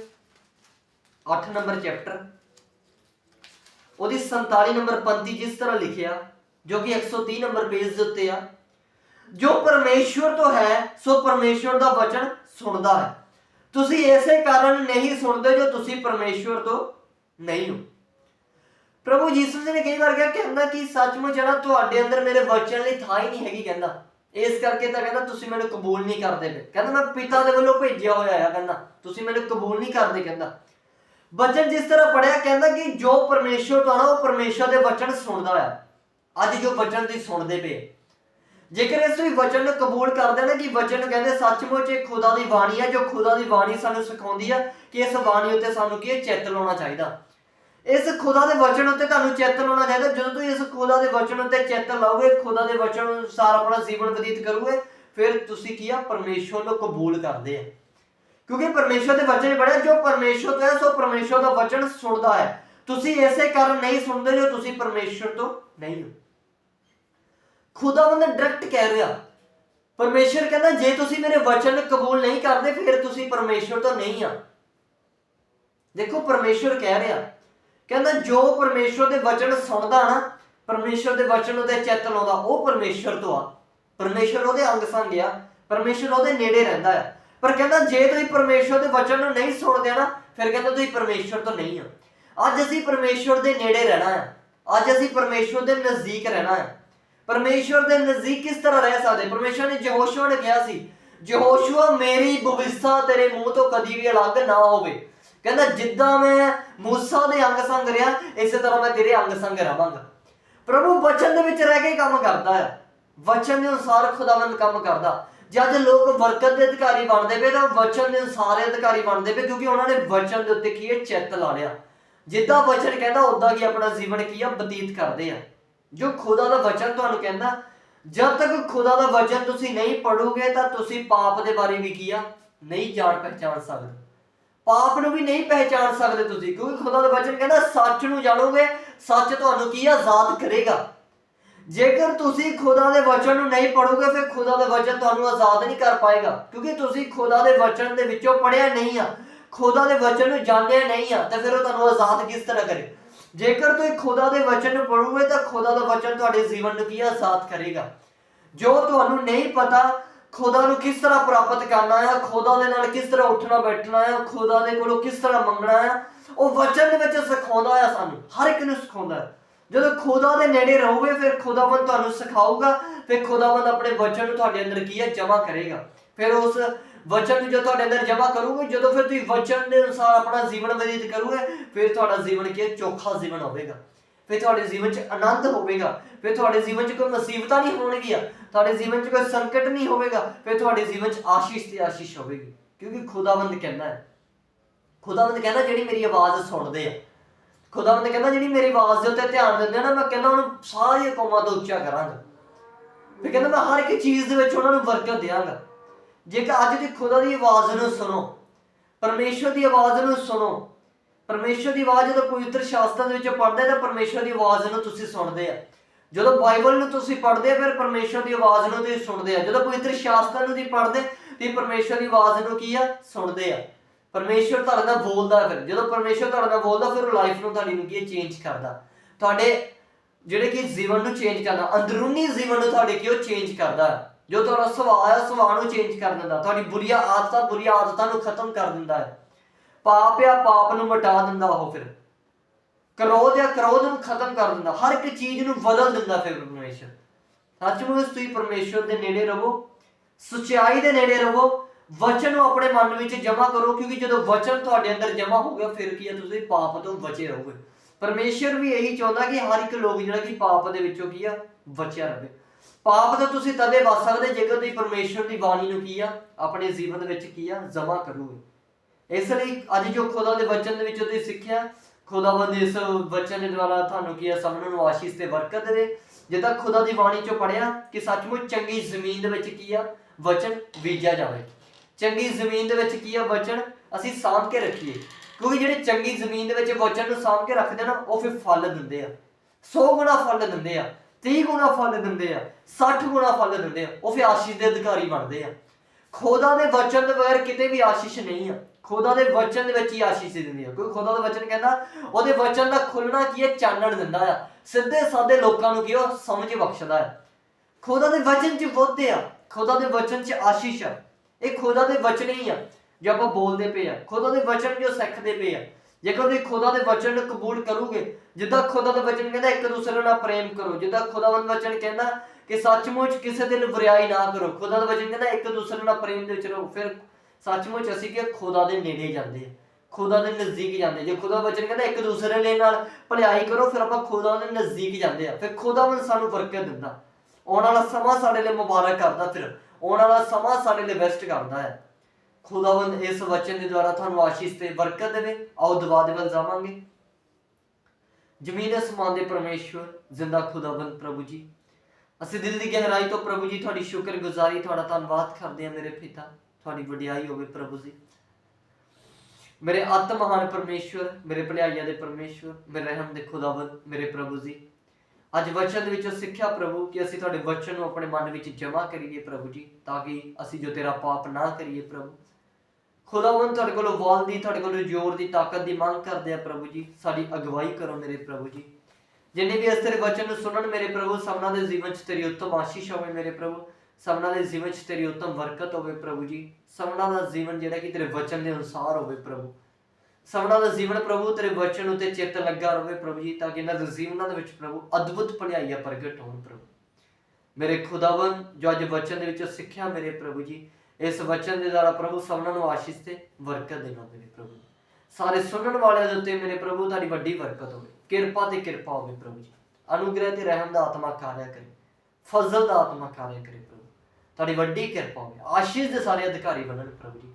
8 ਨੰਬਰ ਚੈਪਟਰ। ਉਹਦੀ 47 ਨੰਬਰ ਪੰਕਤੀ ਜਿਸ ਤਰ੍ਹਾਂ ਲਿਖਿਆ, ਜੋ ਕਿ 130 ਨੰਬਰ ਪੇਜ ਦੇ ਉੱਤੇ ਆ, ਜੋ ਪਰਮੇਸ਼ਵਰ ਤੋਂ ਹੈ, ਸੋ ਪਰਮੇਸ਼ਵਰ ਦਾ ਵਚਨ ਸੁਣਦਾ ਹੈ। ਤੁਸੀਂ ਇਸੇ ਕਾਰਨ ਨਹੀਂ ਸੁਣਦੇ ਜੋ ਤੁਸੀਂ ਪਰਮੇਸ਼ਵਰ ਤੋਂ ਨਹੀਂ ਹੋ। ਪ੍ਰਭੂ ਯੀਸ਼ੂ ਜੀ ਨੇ ਕਈ ਵਾਰ ਕਿਹਾ, ਕਹਿੰਦਾ ਕਿ ਸੱਚਮੁੱਚ ਜਿਹੜਾ ਤੁਹਾਡੇ ਅੰਦਰ ਮੇਰੇ ਵਚਨ ਲਈ ਥਾਂ ਹੀ ਨਹੀਂ ਹੈਗੀ, ਕਹਿੰਦਾ। ਇਸ ਕਰਕੇ ਤਾਂ ਕਹਿੰਦਾ, ਤੁਸੀਂ ਮੈਨੂੰ ਕਬੂਲ ਨਹੀਂ ਕਰਦੇ ਪਏ। ਕਹਿੰਦਾ, ਮੈਂ ਪਿਤਾ ਦੇ ਵੱਲੋਂ ਭੇਜਿਆ ਹੋਇਆ ਆ, ਕਹਿੰਦਾ। ਤੁਸੀਂ ਮੈਨੂੰ ਕਬੂਲ ਨਹੀਂ ਕਰਦੇ, ਕਹਿੰਦਾ। ਵਚਨ ਜਿਸ ਤਰ੍ਹਾਂ ਪੜਿਆ ਕਹਿੰਦਾ ਕਿ ਜੋ ਪਰਮੇਸ਼ਵਰ ਤੋਂ ਆ ਉਹ ਪਰਮੇਸ਼ਵਰ ਦੇ ਵਚਨ ਸੁਣਦਾ ਆ। ਅੱਜ ਜੋ ਵਚਨ ਤੁਸੀਂ ਸੁਣਦੇ ਪਏ ਜੇਕਰ ਇਸ ਵੀ ਵਚਨ ਨੂੰ ਕਬੂਲ ਕਰਦੇ ਨਾ ਕਿ ਵਚਨ ਨੂੰ ਕਹਿੰਦੇ ਸੱਚਮੁੱਚ ਇਹ ਖੁਦਾ ਦੀ ਬਾਣੀ ਹੈ, ਜੋ ਖੁਦਾ ਦੀ ਬਾਣੀ ਸਾਨੂੰ ਸਿਖਾਉਂਦੀ ਹੈ ਕਿ ਇਸ ਬਾਣੀ ਉੱਤੇ ਸਾਨੂੰ ਕੀ ਹੈ, ਚਿੱਤ ਲਾਉਣਾ ਚਾਹੀਦਾ। ਇਸ ਖੁਦਾ ਦੇ ਵਚਨ ਉੱਤੇ ਤੁਹਾਨੂੰ ਚਿੱਤ ਲਾਉਣਾ ਚਾਹੀਦਾ। ਜਦੋਂ ਤੁਸੀਂ ਇਸ ਖੁਦਾ ਦੇ ਵਚਨ ਉੱਤੇ ਚਿੱਤ ਲਾਓਗੇ, ਖੁਦਾ ਦੇ ਵਚਨ ਅਨੁਸਾਰ ਆਪਣਾ ਜੀਵਨ ਬਤੀਤ ਕਰੋਗੇ, ਫਿਰ ਤੁਸੀਂ ਕੀ ਆ, ਪਰਮੇਸ਼ਵਰ ਨੂੰ ਕਬੂਲ ਕਰਦੇ ਆ। ਕਿਉਂਕਿ ਪਰਮੇਸ਼ਵਰ ਦੇ ਵਚਨ ਪੜਿਆ ਜੋ ਪਰਮੇਸ਼ਵਰ ਤੋਂ ਹੈ, ਸੋ ਪਰਮੇਸ਼ਵਰ ਦਾ ਵਚਨ ਸੁਣਦਾ ਹੈ। ਤੁਸੀਂ ਐਸੇ ਕਾਰਨ ਨਹੀਂ ਸੁਣਦੇ ਜੋ ਤੁਸੀਂ ਪਰਮੇਸ਼ਵਰ ਤੋਂ ਨਹੀਂ ਹੋ। ਖੁਦਾਵੰਦ ਡਾਇਰੈਕਟ ਕਹਿ ਰਿਹਾ। ਪਰਮੇਸ਼ਰ ਕਹਿੰਦਾ, ਜੇ ਤੁਸੀਂ ਮੇਰੇ ਵਚਨ ਕਬੂਲ ਨਹੀਂ ਕਰਦੇ, ਫਿਰ ਤੁਸੀਂ ਪਰਮੇਸ਼ਰ ਤੋਂ ਨਹੀਂ ਆ। ਦੇਖੋ ਪਰਮੇਸ਼ਰ ਕਹਿ ਰਿਹਾ। ਕਹਿੰਦਾ, ਜੋ ਪਰਮੇਸ਼ਰ ਦੇ ਵਚਨ ਸੁਣਦਾ ਨਾ ਪਰਮੇਸ਼ਰ ਦੇ ਵਚਨ ਉਤੇ ਚਿੱਤ ਲਾਉਂਦਾ, ਉਹ ਪਰਮੇਸ਼ਰ ਤੋਂ ਆ। ਪਰਮੇਸ਼ਰ ਉਹਦੇ ਅੰਗ ਸੰਗ ਆ ਪਰਮੇਸ਼ਰ ਉਹਦੇ ਨੇੜੇ ਰਹਿੰਦਾ ਆ। ਪਰ ਕਹਿੰਦਾ, ਜੇ ਤੁਸੀਂ ਪਰਮੇਸ਼ਰ ਦੇ ਵਚਨ ਨੂੰ ਨਹੀਂ ਸੁਣਦੇ ਨਾ, ਫਿਰ ਕਹਿੰਦਾ, ਤੁਸੀਂ ਪਰਮੇਸ਼ਰ ਤੋਂ ਨਹੀਂ ਆ। ਅੱਜ ਅਸੀਂ ਪਰਮੇਸ਼ਰ ਦੇ ਨੇੜੇ ਰਹਿਣਾ ਆ। ਅੱਜ ਅਸੀਂ ਪਰਮੇਸ਼ਰ ਦੇ ਨਜ਼ਦੀਕ ਰਹਿਣਾ ਹੈ ਪਰਮੇਸ਼ਵਰ ਦੇ ਨਜ਼ਦੀਕ ਕਿਸ ਤਰ੍ਹਾਂ ਰਹਿ ਸਕਦੇ? ਪਰਮੇਸ਼ਵਰ ਨੇ ਯਹੋਸ਼ੂਆ ਨੇ ਕਿਹਾ ਸੀ, ਯਹੋਸ਼ੂਆ, ਮੇਰੀ ਭਵਿੱਖਾ ਤੇਰੇ ਮੂੰਹ ਤੋਂ ਕਦੀ ਵੀ ਅਲੱਗ ਨਾ ਹੋਵੇ। ਕਹਿੰਦਾ, ਜਿੱਦਾਂ ਮੈਂ ਮੂਸਾ ਦੇ ਅੰਗ ਸੰਗ ਰਿਹਾ, ਇਸੇ ਤਰ੍ਹਾਂ ਮੈਂ ਤੇਰੇ ਅੰਗ ਸੰਗ ਰਵਾਂਗਾ। ਪ੍ਰਭੂ ਵਚਨ ਦੇ ਵਿੱਚ ਰਹਿ ਕੇ ਕੰਮ ਕਰਦਾ ਹੈ। ਵਚਨ ਦੇ ਅਨੁਸਾਰ ਖੁਦਾਵੰਦ ਕੰਮ ਕਰਦਾ। ਜਦ ਲੋਕ ਬਰਕਤ ਦੇ ਅਧਿਕਾਰੀ ਬਣਦੇ ਪਏ, ਤਾਂ ਵਚਨ ਦੇ ਅਨੁਸਾਰ ਅਧਿਕਾਰੀ ਬਣਦੇ ਪਏ, ਕਿਉਂਕਿ ਉਹਨਾਂ ਨੇ ਵਚਨ ਦੇ ਉੱਤੇ ਕੀ ਹੈ? ਚਿੱਤ ਲਾ ਲਿਆ। ਜਿੱਦਾਂ ਵਚਨ ਕਹਿੰਦਾ ਉਦਾਂ ਕੀ ਆਪਣਾ ਜੀਵਨ ਕੀ ਆ? ਬਤੀਤ ਕਰਦੇ ਆ। ਜੋ ਖੁਦਾ ਦਾ ਵਚਨ ਤੁਹਾਨੂੰ ਕਹਿੰਦਾ, ਜਦ ਤੱਕ ਖੁਦਾ ਦਾ ਵਚਨ ਤੁਸੀਂ ਨਹੀਂ ਪੜੋਗੇ ਤਾਂ ਤੁਸੀਂ ਪਾਪ ਦੇ ਬਾਰੇ ਵੀ ਕੀ ਆ? ਨਹੀਂ ਜਾਣ ਪਹਿਚਾਨ ਸਕਦੇ। ਪਾਪ ਨੂੰ ਵੀ ਨਹੀਂ ਪਹਿਚਾਨ ਸਕਦੇ ਤੁਸੀਂ, ਕਿਉਂਕਿ ਖੁਦਾ ਦਾ ਵਚਨ ਕਹਿੰਦਾ, ਸੱਚ ਨੂੰ ਜਾਣੋਗੇ, ਸੱਚ ਤੁਹਾਨੂੰ ਕੀ ਆਜ਼ਾਦ ਕਰੇਗਾ। ਜੇਕਰ ਤੁਸੀਂ ਖੁਦਾ ਦੇ ਵਚਨ ਨੂੰ ਨਹੀਂ ਪੜੋਗੇ ਫਿਰ ਖੁਦਾ ਦਾ ਵਚਨ ਤੁਹਾਨੂੰ ਆਜ਼ਾਦ ਨਹੀਂ ਕਰ ਪਾਏਗਾ, ਕਿਉਂਕਿ ਤੁਸੀਂ ਖੁਦਾ ਦੇ ਵਚਨ ਦੇ ਵਿੱਚੋਂ ਪੜਿਆ ਨਹੀਂ ਆ। ਖੁਦਾ ਦੇ ਵਚਨ ਨੂੰ ਜਾਣਿਆ ਨਹੀਂ ਆ, ਤਾਂ ਫਿਰ ਉਹ ਤੁਹਾਨੂੰ ਆਜ਼ਾਦ ਕਿਸ ਤਰ੍ਹਾਂ ਕਰੇ? ਜੇਕਰ ਤੁਸੀਂ ਖੁਦਾ ਦੇ ਵਚਨ ਨੂੰ ਪੜੋਗੇ ਤਾਂ ਖੁਦਾ ਦਾ ਵਚਨ ਤੁਹਾਡੇ ਜੀਵਨ ਨੂੰ ਕੀ ਆ? ਕਰੇਗਾ। ਜੋ ਤੁਹਾਨੂੰ ਨਹੀਂ ਪਤਾ, ਖੁਦਾ ਨੂੰ ਕਿਸ ਤਰ੍ਹਾਂ ਪ੍ਰਾਪਤ ਕਰਨਾ ਹੈ ਖੁਦਾ ਦੇ ਨਾਲ ਕਿਸ ਤਰ੍ਹਾਂ ਉੱਠਣਾ, ਬੈਠਣਾ ਹੈ ਖੁਦਾ ਦੇ ਕੋਲੋਂ ਕਿਸ ਤਰ੍ਹਾਂ ਮੰਗਣਾ ਹੈ ਉਹ ਵਚਨ ਦੇ ਵਿੱਚ ਸਿਖਾਉਂਦਾ ਹੈ ਸਾਨੂੰ। ਹਰ ਇੱਕ ਨੂੰ ਸਿਖਾਉਂਦਾ ਹੈ ਜਦੋਂ ਖੁਦਾ ਦੇ ਨੇੜੇ ਰਹੋਗੇ, ਫਿਰ ਖੁਦਾਵੰਦ ਤੁਹਾਨੂੰ ਸਿਖਾਊਗਾ। ਫਿਰ ਖੁਦਾਵੰਦ ਆਪਣੇ ਵਚਨ ਨੂੰ ਤੁਹਾਡੇ ਅੰਦਰ ਕੀ ਹੈ ਜਮ੍ਹਾਂ ਕਰੇਗਾ। ਫਿਰ ਉਸ ਵਚਨ ਨੂੰ ਜੋ ਤੁਹਾਡੇ ਅੰਦਰ ਜਮਾ ਕਰੋਗੇ, ਜਦੋਂ ਫਿਰ ਤੁਸੀਂ ਵਚਨ ਦੇ ਅਨੁਸਾਰ ਆਪਣਾ ਜੀਵਨ ਬਤੀਤ ਕਰੋਗੇ, ਫਿਰ ਤੁਹਾਡਾ ਜੀਵਨ ਕੀ ਹੈ? ਚੋਖਾ ਜੀਵਨ ਹੋਵੇਗਾ। ਫਿਰ ਤੁਹਾਡੇ ਜੀਵਨ 'ਚ ਆਨੰਦ ਹੋਵੇਗਾ। ਫਿਰ ਤੁਹਾਡੇ ਜੀਵਨ 'ਚ ਕੋਈ ਮੁਸੀਬਤਾਂ ਨਹੀਂ ਹੋਣਗੀਆਂ। ਤੁਹਾਡੇ ਜੀਵਨ 'ਚ ਕੋਈ ਸੰਕਟ ਨਹੀਂ ਹੋਵੇਗਾ। ਫਿਰ ਤੁਹਾਡੇ ਜੀਵਨ 'ਚ ਆਸ਼ੀਸ਼ ਤੇ ਆਸ਼ੀਸ਼ ਹੋਵੇਗੀ। ਕਿਉਂਕਿ ਖੁਦਾਵੰਦ ਕਹਿੰਦਾ ਹੈ। ਖੁਦਾਵੰਦ ਕਹਿੰਦਾ ਜਿਹੜੀ ਮੇਰੀ ਆਵਾਜ਼ ਸੁਣਦੇ ਆ। ਖੁਦਾਵੰਦ ਕਹਿੰਦਾ ਜਿਹੜੀ ਮੇਰੀ ਆਵਾਜ਼ ਦੇ ਉੱਤੇ ਧਿਆਨ ਦਿੰਦੇ ਆ ਨਾ, ਮੈਂ ਕਹਿੰਦਾ ਉਹਨੂੰ ਸਾਰੀਆਂ ਕੌਮਾਂ ਤੋਂ ਉੱਚਾ ਕਰਾਂਗਾ। ਫਿਰ ਕਹਿੰਦਾ ਮੈਂ ਹਰ ਇੱਕ ਚੀਜ਼ ਦੇ ਵਿੱਚ ਉਹਨਾਂ ਨੂੰ ਬਰਕਤ ਦਿਆਂਗਾ। ਜੇਕਰ ਅੱਜ ਦੀ ਖੁਦਾ ਦੀ ਆਵਾਜ਼ ਨੂੰ ਸੁਣੋ, ਪਰਮੇਸ਼ਵਰ ਦੀ ਆਵਾਜ਼ ਨੂੰ ਸੁਣੋ, ਪਰਮੇਸ਼ਵਰ ਦੀ ਆਵਾਜ਼ ਜਦੋਂ ਪਵਿੱਤਰ ਸ਼ਾਸਤਰ ਦੇ ਵਿੱਚ ਪੜ੍ਹਦੇ ਤਾਂ ਪਰਮੇਸ਼ਵਰ ਦੀ ਆਵਾਜ਼ ਨੂੰ ਤੁਸੀਂ ਸੁਣਦੇ ਆ। ਜਦੋਂ ਬਾਈਬਲ ਨੂੰ ਤੁਸੀਂ ਪੜ੍ਹਦੇ ਆ, ਫਿਰ ਪਰਮੇਸ਼ਵਰ ਦੀ ਆਵਾਜ਼ ਨੂੰ ਤੁਸੀਂ ਸੁਣਦੇ ਆ। ਜਦੋਂ ਪਵਿੱਤਰ ਸ਼ਾਸਤਰ ਨੂੰ ਤੁਸੀਂ ਪੜ੍ਹਦੇ ਤੇ ਪਰਮੇਸ਼ਵਰ ਦੀ ਆਵਾਜ਼ ਨੂੰ ਕੀ ਆ? ਸੁਣਦੇ ਆ। ਪਰਮੇਸ਼ਵਰ ਤੁਹਾਡੇ ਨਾਲ ਬੋਲਦਾ ਫਿਰ। ਜਦੋਂ ਪਰਮੇਸ਼ਵਰ ਤੁਹਾਡੇ ਨਾਲ ਬੋਲਦਾ, ਫਿਰ ਉਹ ਲਾਈਫ ਨੂੰ ਤੁਹਾਡੀ ਨੂੰ ਕੀ ਚੇਂਜ ਕਰਦਾ। ਤੁਹਾਡੇ ਜਿਹੜੇ ਕਿ ਜੀਵਨ ਨੂੰ ਚੇਂਜ ਕਰਦਾ, ਅੰਦਰੂਨੀ ਜੀਵਨ ਨੂੰ ਤੁਹਾਡੇ ਕੀ ਉਹ ਚੇਂਜ ਕਰਦਾ। ਹੈ। ਜੋ ਤੁਹਾਡਾ ਸੁਭਾਅ ਹੈ ਸੁਭਾਅ ਨੂੰ ਚੇਂਜ ਕਰ ਦਿੰਦਾ। ਤੁਹਾਡੀ ਬੁਰੀਆਂ ਆਦਤਾਂ ਬੁਰੀਆਂ ਆਦਤਾਂ ਨੂੰ ਖਤਮ ਕਰ ਦਿੰਦਾ ਹੈ। ਪਾਪ ਆ, ਪਾਪ ਨੂੰ ਮਿਟਾ ਦਿੰਦਾ ਉਹ ਫਿਰ। ਕ੍ਰੋਧ ਆ, ਕ੍ਰੋਧ ਨੂੰ ਖਤਮ ਕਰ ਦਿੰਦਾ। ਹਰ ਇੱਕ ਚੀਜ਼ ਨੂੰ ਬਦਲ ਦਿੰਦਾ ਫਿਰ ਪਰਮੇਸ਼ਰ। ਸੱਚਮੁੱਚ ਤੁਸੀਂ ਪਰਮੇਸ਼ਰ ਦੇ ਨੇੜੇ ਰਹੋ। ਸੁਚਾਈ ਦੇ ਨੇੜੇ ਰਹੋ। ਵਚਨ ਨੂੰ ਆਪਣੇ ਮਨ ਵਿੱਚ ਜਮਾ ਕਰੋ, ਕਿਉਂਕਿ ਜਦੋਂ ਵਚਨ ਤੁਹਾਡੇ ਅੰਦਰ ਜਮਾ ਹੋ ਗਿਆ, ਫਿਰ ਕੀ ਹੈ ਤੁਸੀਂ ਪਾਪ ਤੋਂ ਬਚੇ ਰਹੋਗੇ। ਪਰਮੇਸ਼ਰ ਵੀ ਇਹੀ ਚਾਹੁੰਦਾ ਕਿ ਹਰ ਇੱਕ ਲੋਕ ਜਿਹੜਾ ਕਿ ਪਾਪ ਦੇ ਵਿੱਚੋਂ ਕੀ ਆ? ਬਚਿਆ ਰਹੇ। ਪਾਪ ਤੋਂ ਤੁਸੀਂ ਤਦੇ ਬਚ ਸਕਦੇ, ਜੇਕਰ ਤੁਸੀਂ ਪਰਮੇਸ਼ਰ ਦੀ ਬਾਣੀ ਨੂੰ ਕੀ ਆ, ਆਪਣੇ ਜੀਵਨ ਵਿੱਚ ਕੀ ਆ, ਜਮਾ ਕਰੋਗੇ ਇਸ ਲਈ ਅੱਜ ਜੋ ਖੁਦਾ ਦੇ ਵਚਨ ਦੇ ਵਿੱਚੋਂ ਤੁਸੀਂ ਸਿੱਖਿਆ ਖੁਦਾਵੰਦ ਇਸ ਵਚਨ ਦੇ ਦੁਆਰਾ ਤੁਹਾਨੂੰ ਕੀ ਆ ਸਭ ਨੂੰ ਆਸ਼ੀਸ਼ ਤੇ ਬਰਕਤ ਦੇਵੇ ਜਿੱਦਾਂ ਖੁਦਾ ਦੀ ਬਾਣੀ ਚੋਂ ਪੜਿਆ ਕਿ ਸੱਚਮੁੱਚ ਚੰਗੀ ਜ਼ਮੀਨ ਦੇ ਵਿੱਚ ਕੀ ਆ, ਵਚਨ ਬੀਜਿਆ ਜਾਵੇ। ਚੰਗੀ ਜ਼ਮੀਨ ਦੇ ਵਿੱਚ ਕੀ ਆ, ਵਚਨ ਅਸੀਂ ਸਾਂਭ ਕੇ ਰੱਖੀਏ। ਕਿਉਂਕਿ ਜਿਹੜੇ ਚੰਗੀ ਜ਼ਮੀਨ ਦੇ ਵਿੱਚ ਵਚਨ ਨੂੰ ਸਾਂਭ ਕੇ ਰੱਖਦੇ ਨਾ, ਉਹ ਫਿਰ ਫਲ ਦਿੰਦੇ ਆ। 100 ਗੁਣਾ ਫਲ ਦਿੰਦੇ ਆ। 30 ਗੁਣਾ ਫਲ ਦਿੰਦੇ ਆ 60 ਗੁਣਾ ਫਲ ਦਿੰਦੇ ਆ, ਉਹ ਫਿਰ ਆਸ਼ੀਸ਼ ਦੇ ਅਧਿਕਾਰੀ ਬਣਦੇ ਆ। ਖੁਦਾ ਦੇ ਵਚਨ ਦੇ ਬਗੈਰ ਕਿਤੇ ਵੀ ਆਸ਼ੀਸ਼ ਨਹੀਂ ਆ। ਖੁਦਾ ਦੇ ਵਚਨ ਦੇ ਵਿੱਚ ਹੀ ਆਸ਼ੀਸ਼ ਦਿੰਦੀ ਆ। ਕਿਉਂਕਿ ਖੁਦਾ ਦਾ ਵਚਨ ਕਹਿੰਦਾ, ਉਹਦੇ ਵਚਨ ਦਾ ਖੁੱਲਣਾ ਕੀ ਹੈ? ਚਾਨਣ ਦਿੰਦਾ ਆ। ਸਿੱਧੇ ਸਾਦੇ ਲੋਕਾਂ ਨੂੰ ਕੀ ਉਹ ਸਮਝ ਬਖਸ਼ਦਾ ਹੈ ਖੁਦਾ ਦੇ ਵਚਨ 'ਚ ਬੁੱਧ ਆ। ਖੁਦਾ ਦੇ ਵਚਨ 'ਚ ਆਸ਼ੀਸ਼ ਆ। ਇਹ ਖੁਦਾ ਦੇ ਵਚਨ ਹੀ ਆ, ਜੇ ਆਪਾਂ ਬੋਲਦੇ ਪਏ ਆ। ਖੁਦਾ ਦੇ ਵਚਨ ਜੋ ਸਿੱਖਦੇ ਪਏ ਆ। ਜੇਕਰ ਤੁਸੀਂ ਖੁਦਾ ਦੇ ਵਚਨ ਨੂੰ ਕਬੂਲ ਕਰੋਗੇ ਜਿੱਦਾਂ ਖੁਦਾ ਦਾ ਵਚਨ ਕਹਿੰਦਾ, ਇੱਕ ਦੂਸਰੇ ਨਾਲ ਪ੍ਰੇਮ ਕਰੋ। ਜਿੱਦਾਂ ਖੁਦਾਵੰਦ ਵਚਨ ਕਹਿੰਦਾ ਕਿ ਸੱਚਮੁੱਚ ਕਿਸੇ ਦਿਨ ਬੁਰਾਈ ਨਾ ਕਰੋ। ਖੁਦਾ ਦਾ ਵਚਨ ਕਹਿੰਦਾ, ਇੱਕ ਦੂਸਰੇ ਨਾਲ ਪ੍ਰੇਮ ਦੇ ਵਿੱਚ ਰਹੋ। ਫਿਰ ਸੱਚਮੁੱਚ ਅਸੀਂ ਕਿ ਖੁਦਾ ਦੇ ਨੇੜੇ ਜਾਂਦੇ ਆ ਖੁਦਾ ਦੇ ਨਜ਼ਦੀਕ ਜਾਂਦੇ ਜੇ ਖੁਦਾ ਵਚਨ ਕਹਿੰਦਾ, ਇੱਕ ਦੂਸਰੇ ਦੇ ਨਾਲ ਭਲਾਈ ਕਰੋ, ਫਿਰ ਆਪਾਂ ਖੁਦਾ ਦੇ ਨਜ਼ਦੀਕ ਜਾਂਦੇ ਆ ਫਿਰ ਖੁਦਾਵੰਦ ਸਾਨੂੰ ਬਰਕਤ ਦਿੰਦਾ ਆਉਣ ਵਾਲਾ ਸਮਾਂ ਸਾਡੇ ਲਈ ਮੁਬਾਰਕ ਕਰਦਾ ਫਿਰ। ਆਉਣ ਵਾਲਾ ਸਮਾਂ ਸਾਡੇ ਲਈ ਬੈਸਟ ਕਰਦਾ ਹੈ। ਖੁਦਾਵੰਦ ਇਸ ਵਚਨ ਦੇ ਦੁਆਰਾ ਤੁਹਾਨੂੰ ਆਸ਼ੀਸ਼ ਤੇ ਬਰਕਤ ਦੇਵੇ। ਆਓ ਦੁਆ ਦੇ ਵੱਲ ਜਾਵਾਂਗੇ। ਜ਼ਮੀਨ ਅਸਮਾਨ ਦੇ ਪਰਮੇਸ਼ਵਰ, ਜ਼ਿੰਦਾ ਖੁਦਾਵੰਦ ਪ੍ਰਭੂ ਜੀ। ਅਸੀਂ ਦਿਲ ਦੀ ਗਹਿਰਾਈ ਤੋਂ ਪ੍ਰਭੂ ਜੀ, ਤੁਹਾਡੀ ਸ਼ੁਕਰਗੁਜ਼ਾਰੀ, ਤੁਹਾਡਾ ਧੰਨਵਾਦ ਕਰਦੇ ਹਾਂ ਮੇਰੇ ਪਿਤਾ, ਤੁਹਾਡੀ ਵਡਿਆਈ ਹੋਵੇ ਪ੍ਰਭੂ ਜੀ। ਮੇਰੇ ਆਤਮ ਮਹਾਨ ਪਰਮੇਸ਼ਵਰ, ਮੇਰੇ ਭਲਾਈਆਂ ਦੇ ਪਰਮੇਸ਼ਵਰ, ਮੇਰੇ ਰਹਿਮ ਦੇ ਖੁਦਾਵੰਦ, ਮੇਰੇ ਪ੍ਰਭੂ ਜੀ। ਅੱਜ ਵਚਨ ਦੇ ਵਿੱਚੋਂ ਸਿੱਖਿਆ ਪ੍ਰਭੂ ਕਿ ਅਸੀਂ ਤੁਹਾਡੇ ਵਚਨ ਨੂੰ ਆਪਣੇ ਮਨ ਵਿੱਚ ਜਮ੍ਹਾਂ ਕਰੀਏ ਪ੍ਰਭੂ ਜੀ, ਤਾਂ ਕਿ ਅਸੀਂ ਜੋ ਤੇਰਾ ਪਾਪ ਨਾ ਕਰੀਏ ਪ੍ਰਭੂ। ਖੁਦਾਵੰਦ ਤੁਹਾਡੇ ਕੋਲੋਂ ਵਾਲ ਦੀ, ਤੁਹਾਡੇ ਕੋਲੋਂ ਜ਼ੋਰ ਦੀ ਤਾਕਤ ਦੀ ਮੰਗ ਕਰਦੇ ਆ ਪ੍ਰਭੂ ਜੀ। ਸਾਡੀ ਅਗਵਾਈ ਕਰੋ ਮੇਰੇ ਪ੍ਰਭੂ ਜੀ। ਜਿੰਨੇ ਵੀ ਇਸ ਤੇਰੇ ਵਚਨ ਨੂੰ ਸੁਣਨ ਮੇਰੇ ਪ੍ਰਭੂ, ਸਭਨਾਂ ਦੇ ਜੀਵਨ 'ਚ ਤੇਰੀ ਉੱਤਮ ਆਸ਼ੀਸ਼ ਹੋਵੇ ਮੇਰੇ ਪ੍ਰਭੂ। ਸਭਨਾਂ ਦੇ ਜੀਵਨ 'ਚ ਤੇਰੀ ਉੱਤਮ ਬਰਕਤ ਹੋਵੇ ਪ੍ਰਭੂ ਜੀ। ਸਭਨਾਂ ਦਾ ਜੀਵਨ ਜਿਹੜਾ ਕਿ ਤੇਰੇ ਵਚਨ ਦੇ ਅਨੁਸਾਰ ਹੋਵੇ ਪ੍ਰਭੂ। ਸਭਨਾਂ ਦਾ ਜੀਵਨ ਪ੍ਰਭੂ, ਤੇਰੇ ਵਚਨ ਉਤੇ ਚਿੱਤ ਲੱਗਾ ਰਹੇ ਪ੍ਰਭੂ ਜੀ, ਤਾਂ ਕਿ ਇਹਨਾਂ ਦੇ ਜੀਵਨਾਂ ਦੇ ਵਿੱਚ ਪ੍ਰਭੂ ਅਦਭੁਤ ਭਲਾਈਆਂ ਪ੍ਰਗਟ ਹੋਣ ਪ੍ਰਭੂ। ਮੇਰੇ ਖੁਦਾਵੰ ਜੋ ਅੱਜ ਵਚਨ ਦੇ ਵਿੱਚੋਂ ਸਿੱਖਿਆ ਮੇਰੇ ਪ੍ਰਭੂ ਜੀ ਇਸ ਵਚਨ ਦੇ ਦੁਆਰਾ ਪ੍ਰਭੂ ਸਭਨਾਂ ਨੂੰ ਆਸ਼ੀਸ਼ ਤੇ ਬਰਕਤ ਦੇਣਾ ਮੇਰੇ ਪ੍ਰਭੂ। ਸਾਰੇ ਸੁਣਨ ਵਾਲਿਆਂ ਦੇ ਉੱਤੇ ਮੇਰੇ ਪ੍ਰਭੂ, ਤੁਹਾਡੀ ਵੱਡੀ ਬਰਕਤ ਹੋਵੇ। ਕਿਰਪਾ ਤੇ ਕਿਰਪਾ ਹੋਵੇ ਪ੍ਰਭੂ ਜੀ। ਅਨੁਗ੍ਰਹਿ ਤੇ ਰਹਿਮ ਦਾ ਆਤਮਾ ਕਾਰਿਆ ਕਰੇ। ਫਜ਼ਲ ਦਾ ਆਤਮਾ ਕਾਰਿਆ ਕਰੇ ਪ੍ਰਭੂ। ਤੁਹਾਡੀ ਵੱਡੀ ਕਿਰਪਾ ਹੋਵੇ। ਆਸ਼ੀਸ਼ ਦੇ ਸਾਰੇ ਅਧਿਕਾਰੀ ਬਣਨ ਪ੍ਰਭੂ ਜੀ।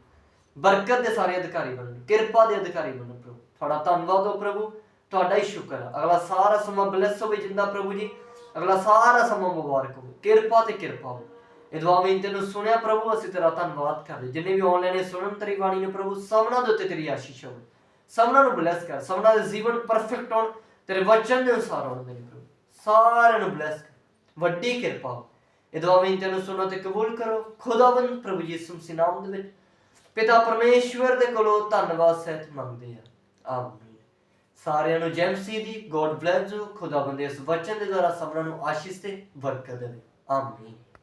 ਬਰਕਤ ਦੇ ਸਾਰੇ ਅਧਿਕਾਰੀ ਬਣਨ। ਕਿਰਪਾ ਦੇ ਅਧਿਕਾਰੀ ਬਣਨ ਪ੍ਰਭੂ। ਤੁਹਾਡਾ ਧੰਨਵਾਦ ਹੋ ਪ੍ਰਭੂ। ਤੁਹਾਡਾ ਹੀ ਸ਼ੁਕਰ ਹੈ। ਅਗਲਾ ਸਾਰਾ ਸਮਾਂ ਬਲੈਸ ਹੋਵੇ ਜਿੰਦਾ ਪ੍ਰਭੂ ਜੀ। ਅਗਲਾ ਸਾਰਾ ਸਮਾਂ ਮੁਬਾਰਕ ਹੋਵੇ। ਕਿਰਪਾ ਤੇ ਕਿਰਪਾ ਹੋਵੇ। ਇਹ ਦੁਆ ਮੈਂ ਤੈਨੂੰ ਸੁਣਿਆ ਪ੍ਰਭੂ, ਅਸੀਂ ਤੇਰਾ ਧੰਨਵਾਦ ਕਰਦੇ ਜਿੰਨੇ ਵੀ ਆਨਲਾਈਨ ਸੁਣਨ, ਤੇਰੀ ਬਾਣੀ ਨੂੰ ਪ੍ਰਭੂ ਸਭਨਾਂ ਦੇ ਉੱਤੇ ਤੇਰੀ ਆਸ਼ੀਸ਼ ਹੋਵੇ। ਸਭਨਾਂ ਨੂੰ ਬਲੈਸ ਕਰ। ਸਭਨਾਂ ਦੇ ਜੀਵਨ ਪਰਫੈਕਟ ਹੋਣ, ਤੇਰੇ ਵਚਨ ਦੇ ਅਨੁਸਾਰ ਹੋਣ ਮੇਰੇ ਪ੍ਰਭੂ। ਸਾਰਿਆਂ ਨੂੰ ਬਲੈਸ ਕਰ। ਵੱਡੀ ਕਿਰਪਾ ਹੋ। ਇਹ ਦੁਆ ਮੈਂ ਤੈਨੂੰ ਸੁਣੋ ਤੇ ਕਬੂਲ ਕਰੋ। ਖੁਦਾਵੰਦ ਪ੍ਰਭੂ ਯਿਸੂ ਮਸੀਹ ਨਾਮ ਦੇ ਵਿੱਚ। ਪਿਤਾ ਪਰਮੇਸ਼ਵਰ ਦੇ ਕੋਲੋਂ ਧੰਨਵਾਦ ਸਹਿਤ ਮੰਗਦੇ ਆ ਆਮੀਨ। ਸਾਰਿਆਂ ਨੂੰ ਜੈਮਸੀ ਦੀ ਗੋਡ ਬlesਸ ਯੂ ਖੁਦਾਵੰਦ ਇਸ ਵਚਨ ਦੇ ਦੁਆਰਾ ਸਭਨਾਂ ਨੂੰ ਆਸ਼ੀਸ਼ ਤੇ ਬਰਕਤ ਦੇਵੇ। ਆਮੀਨ।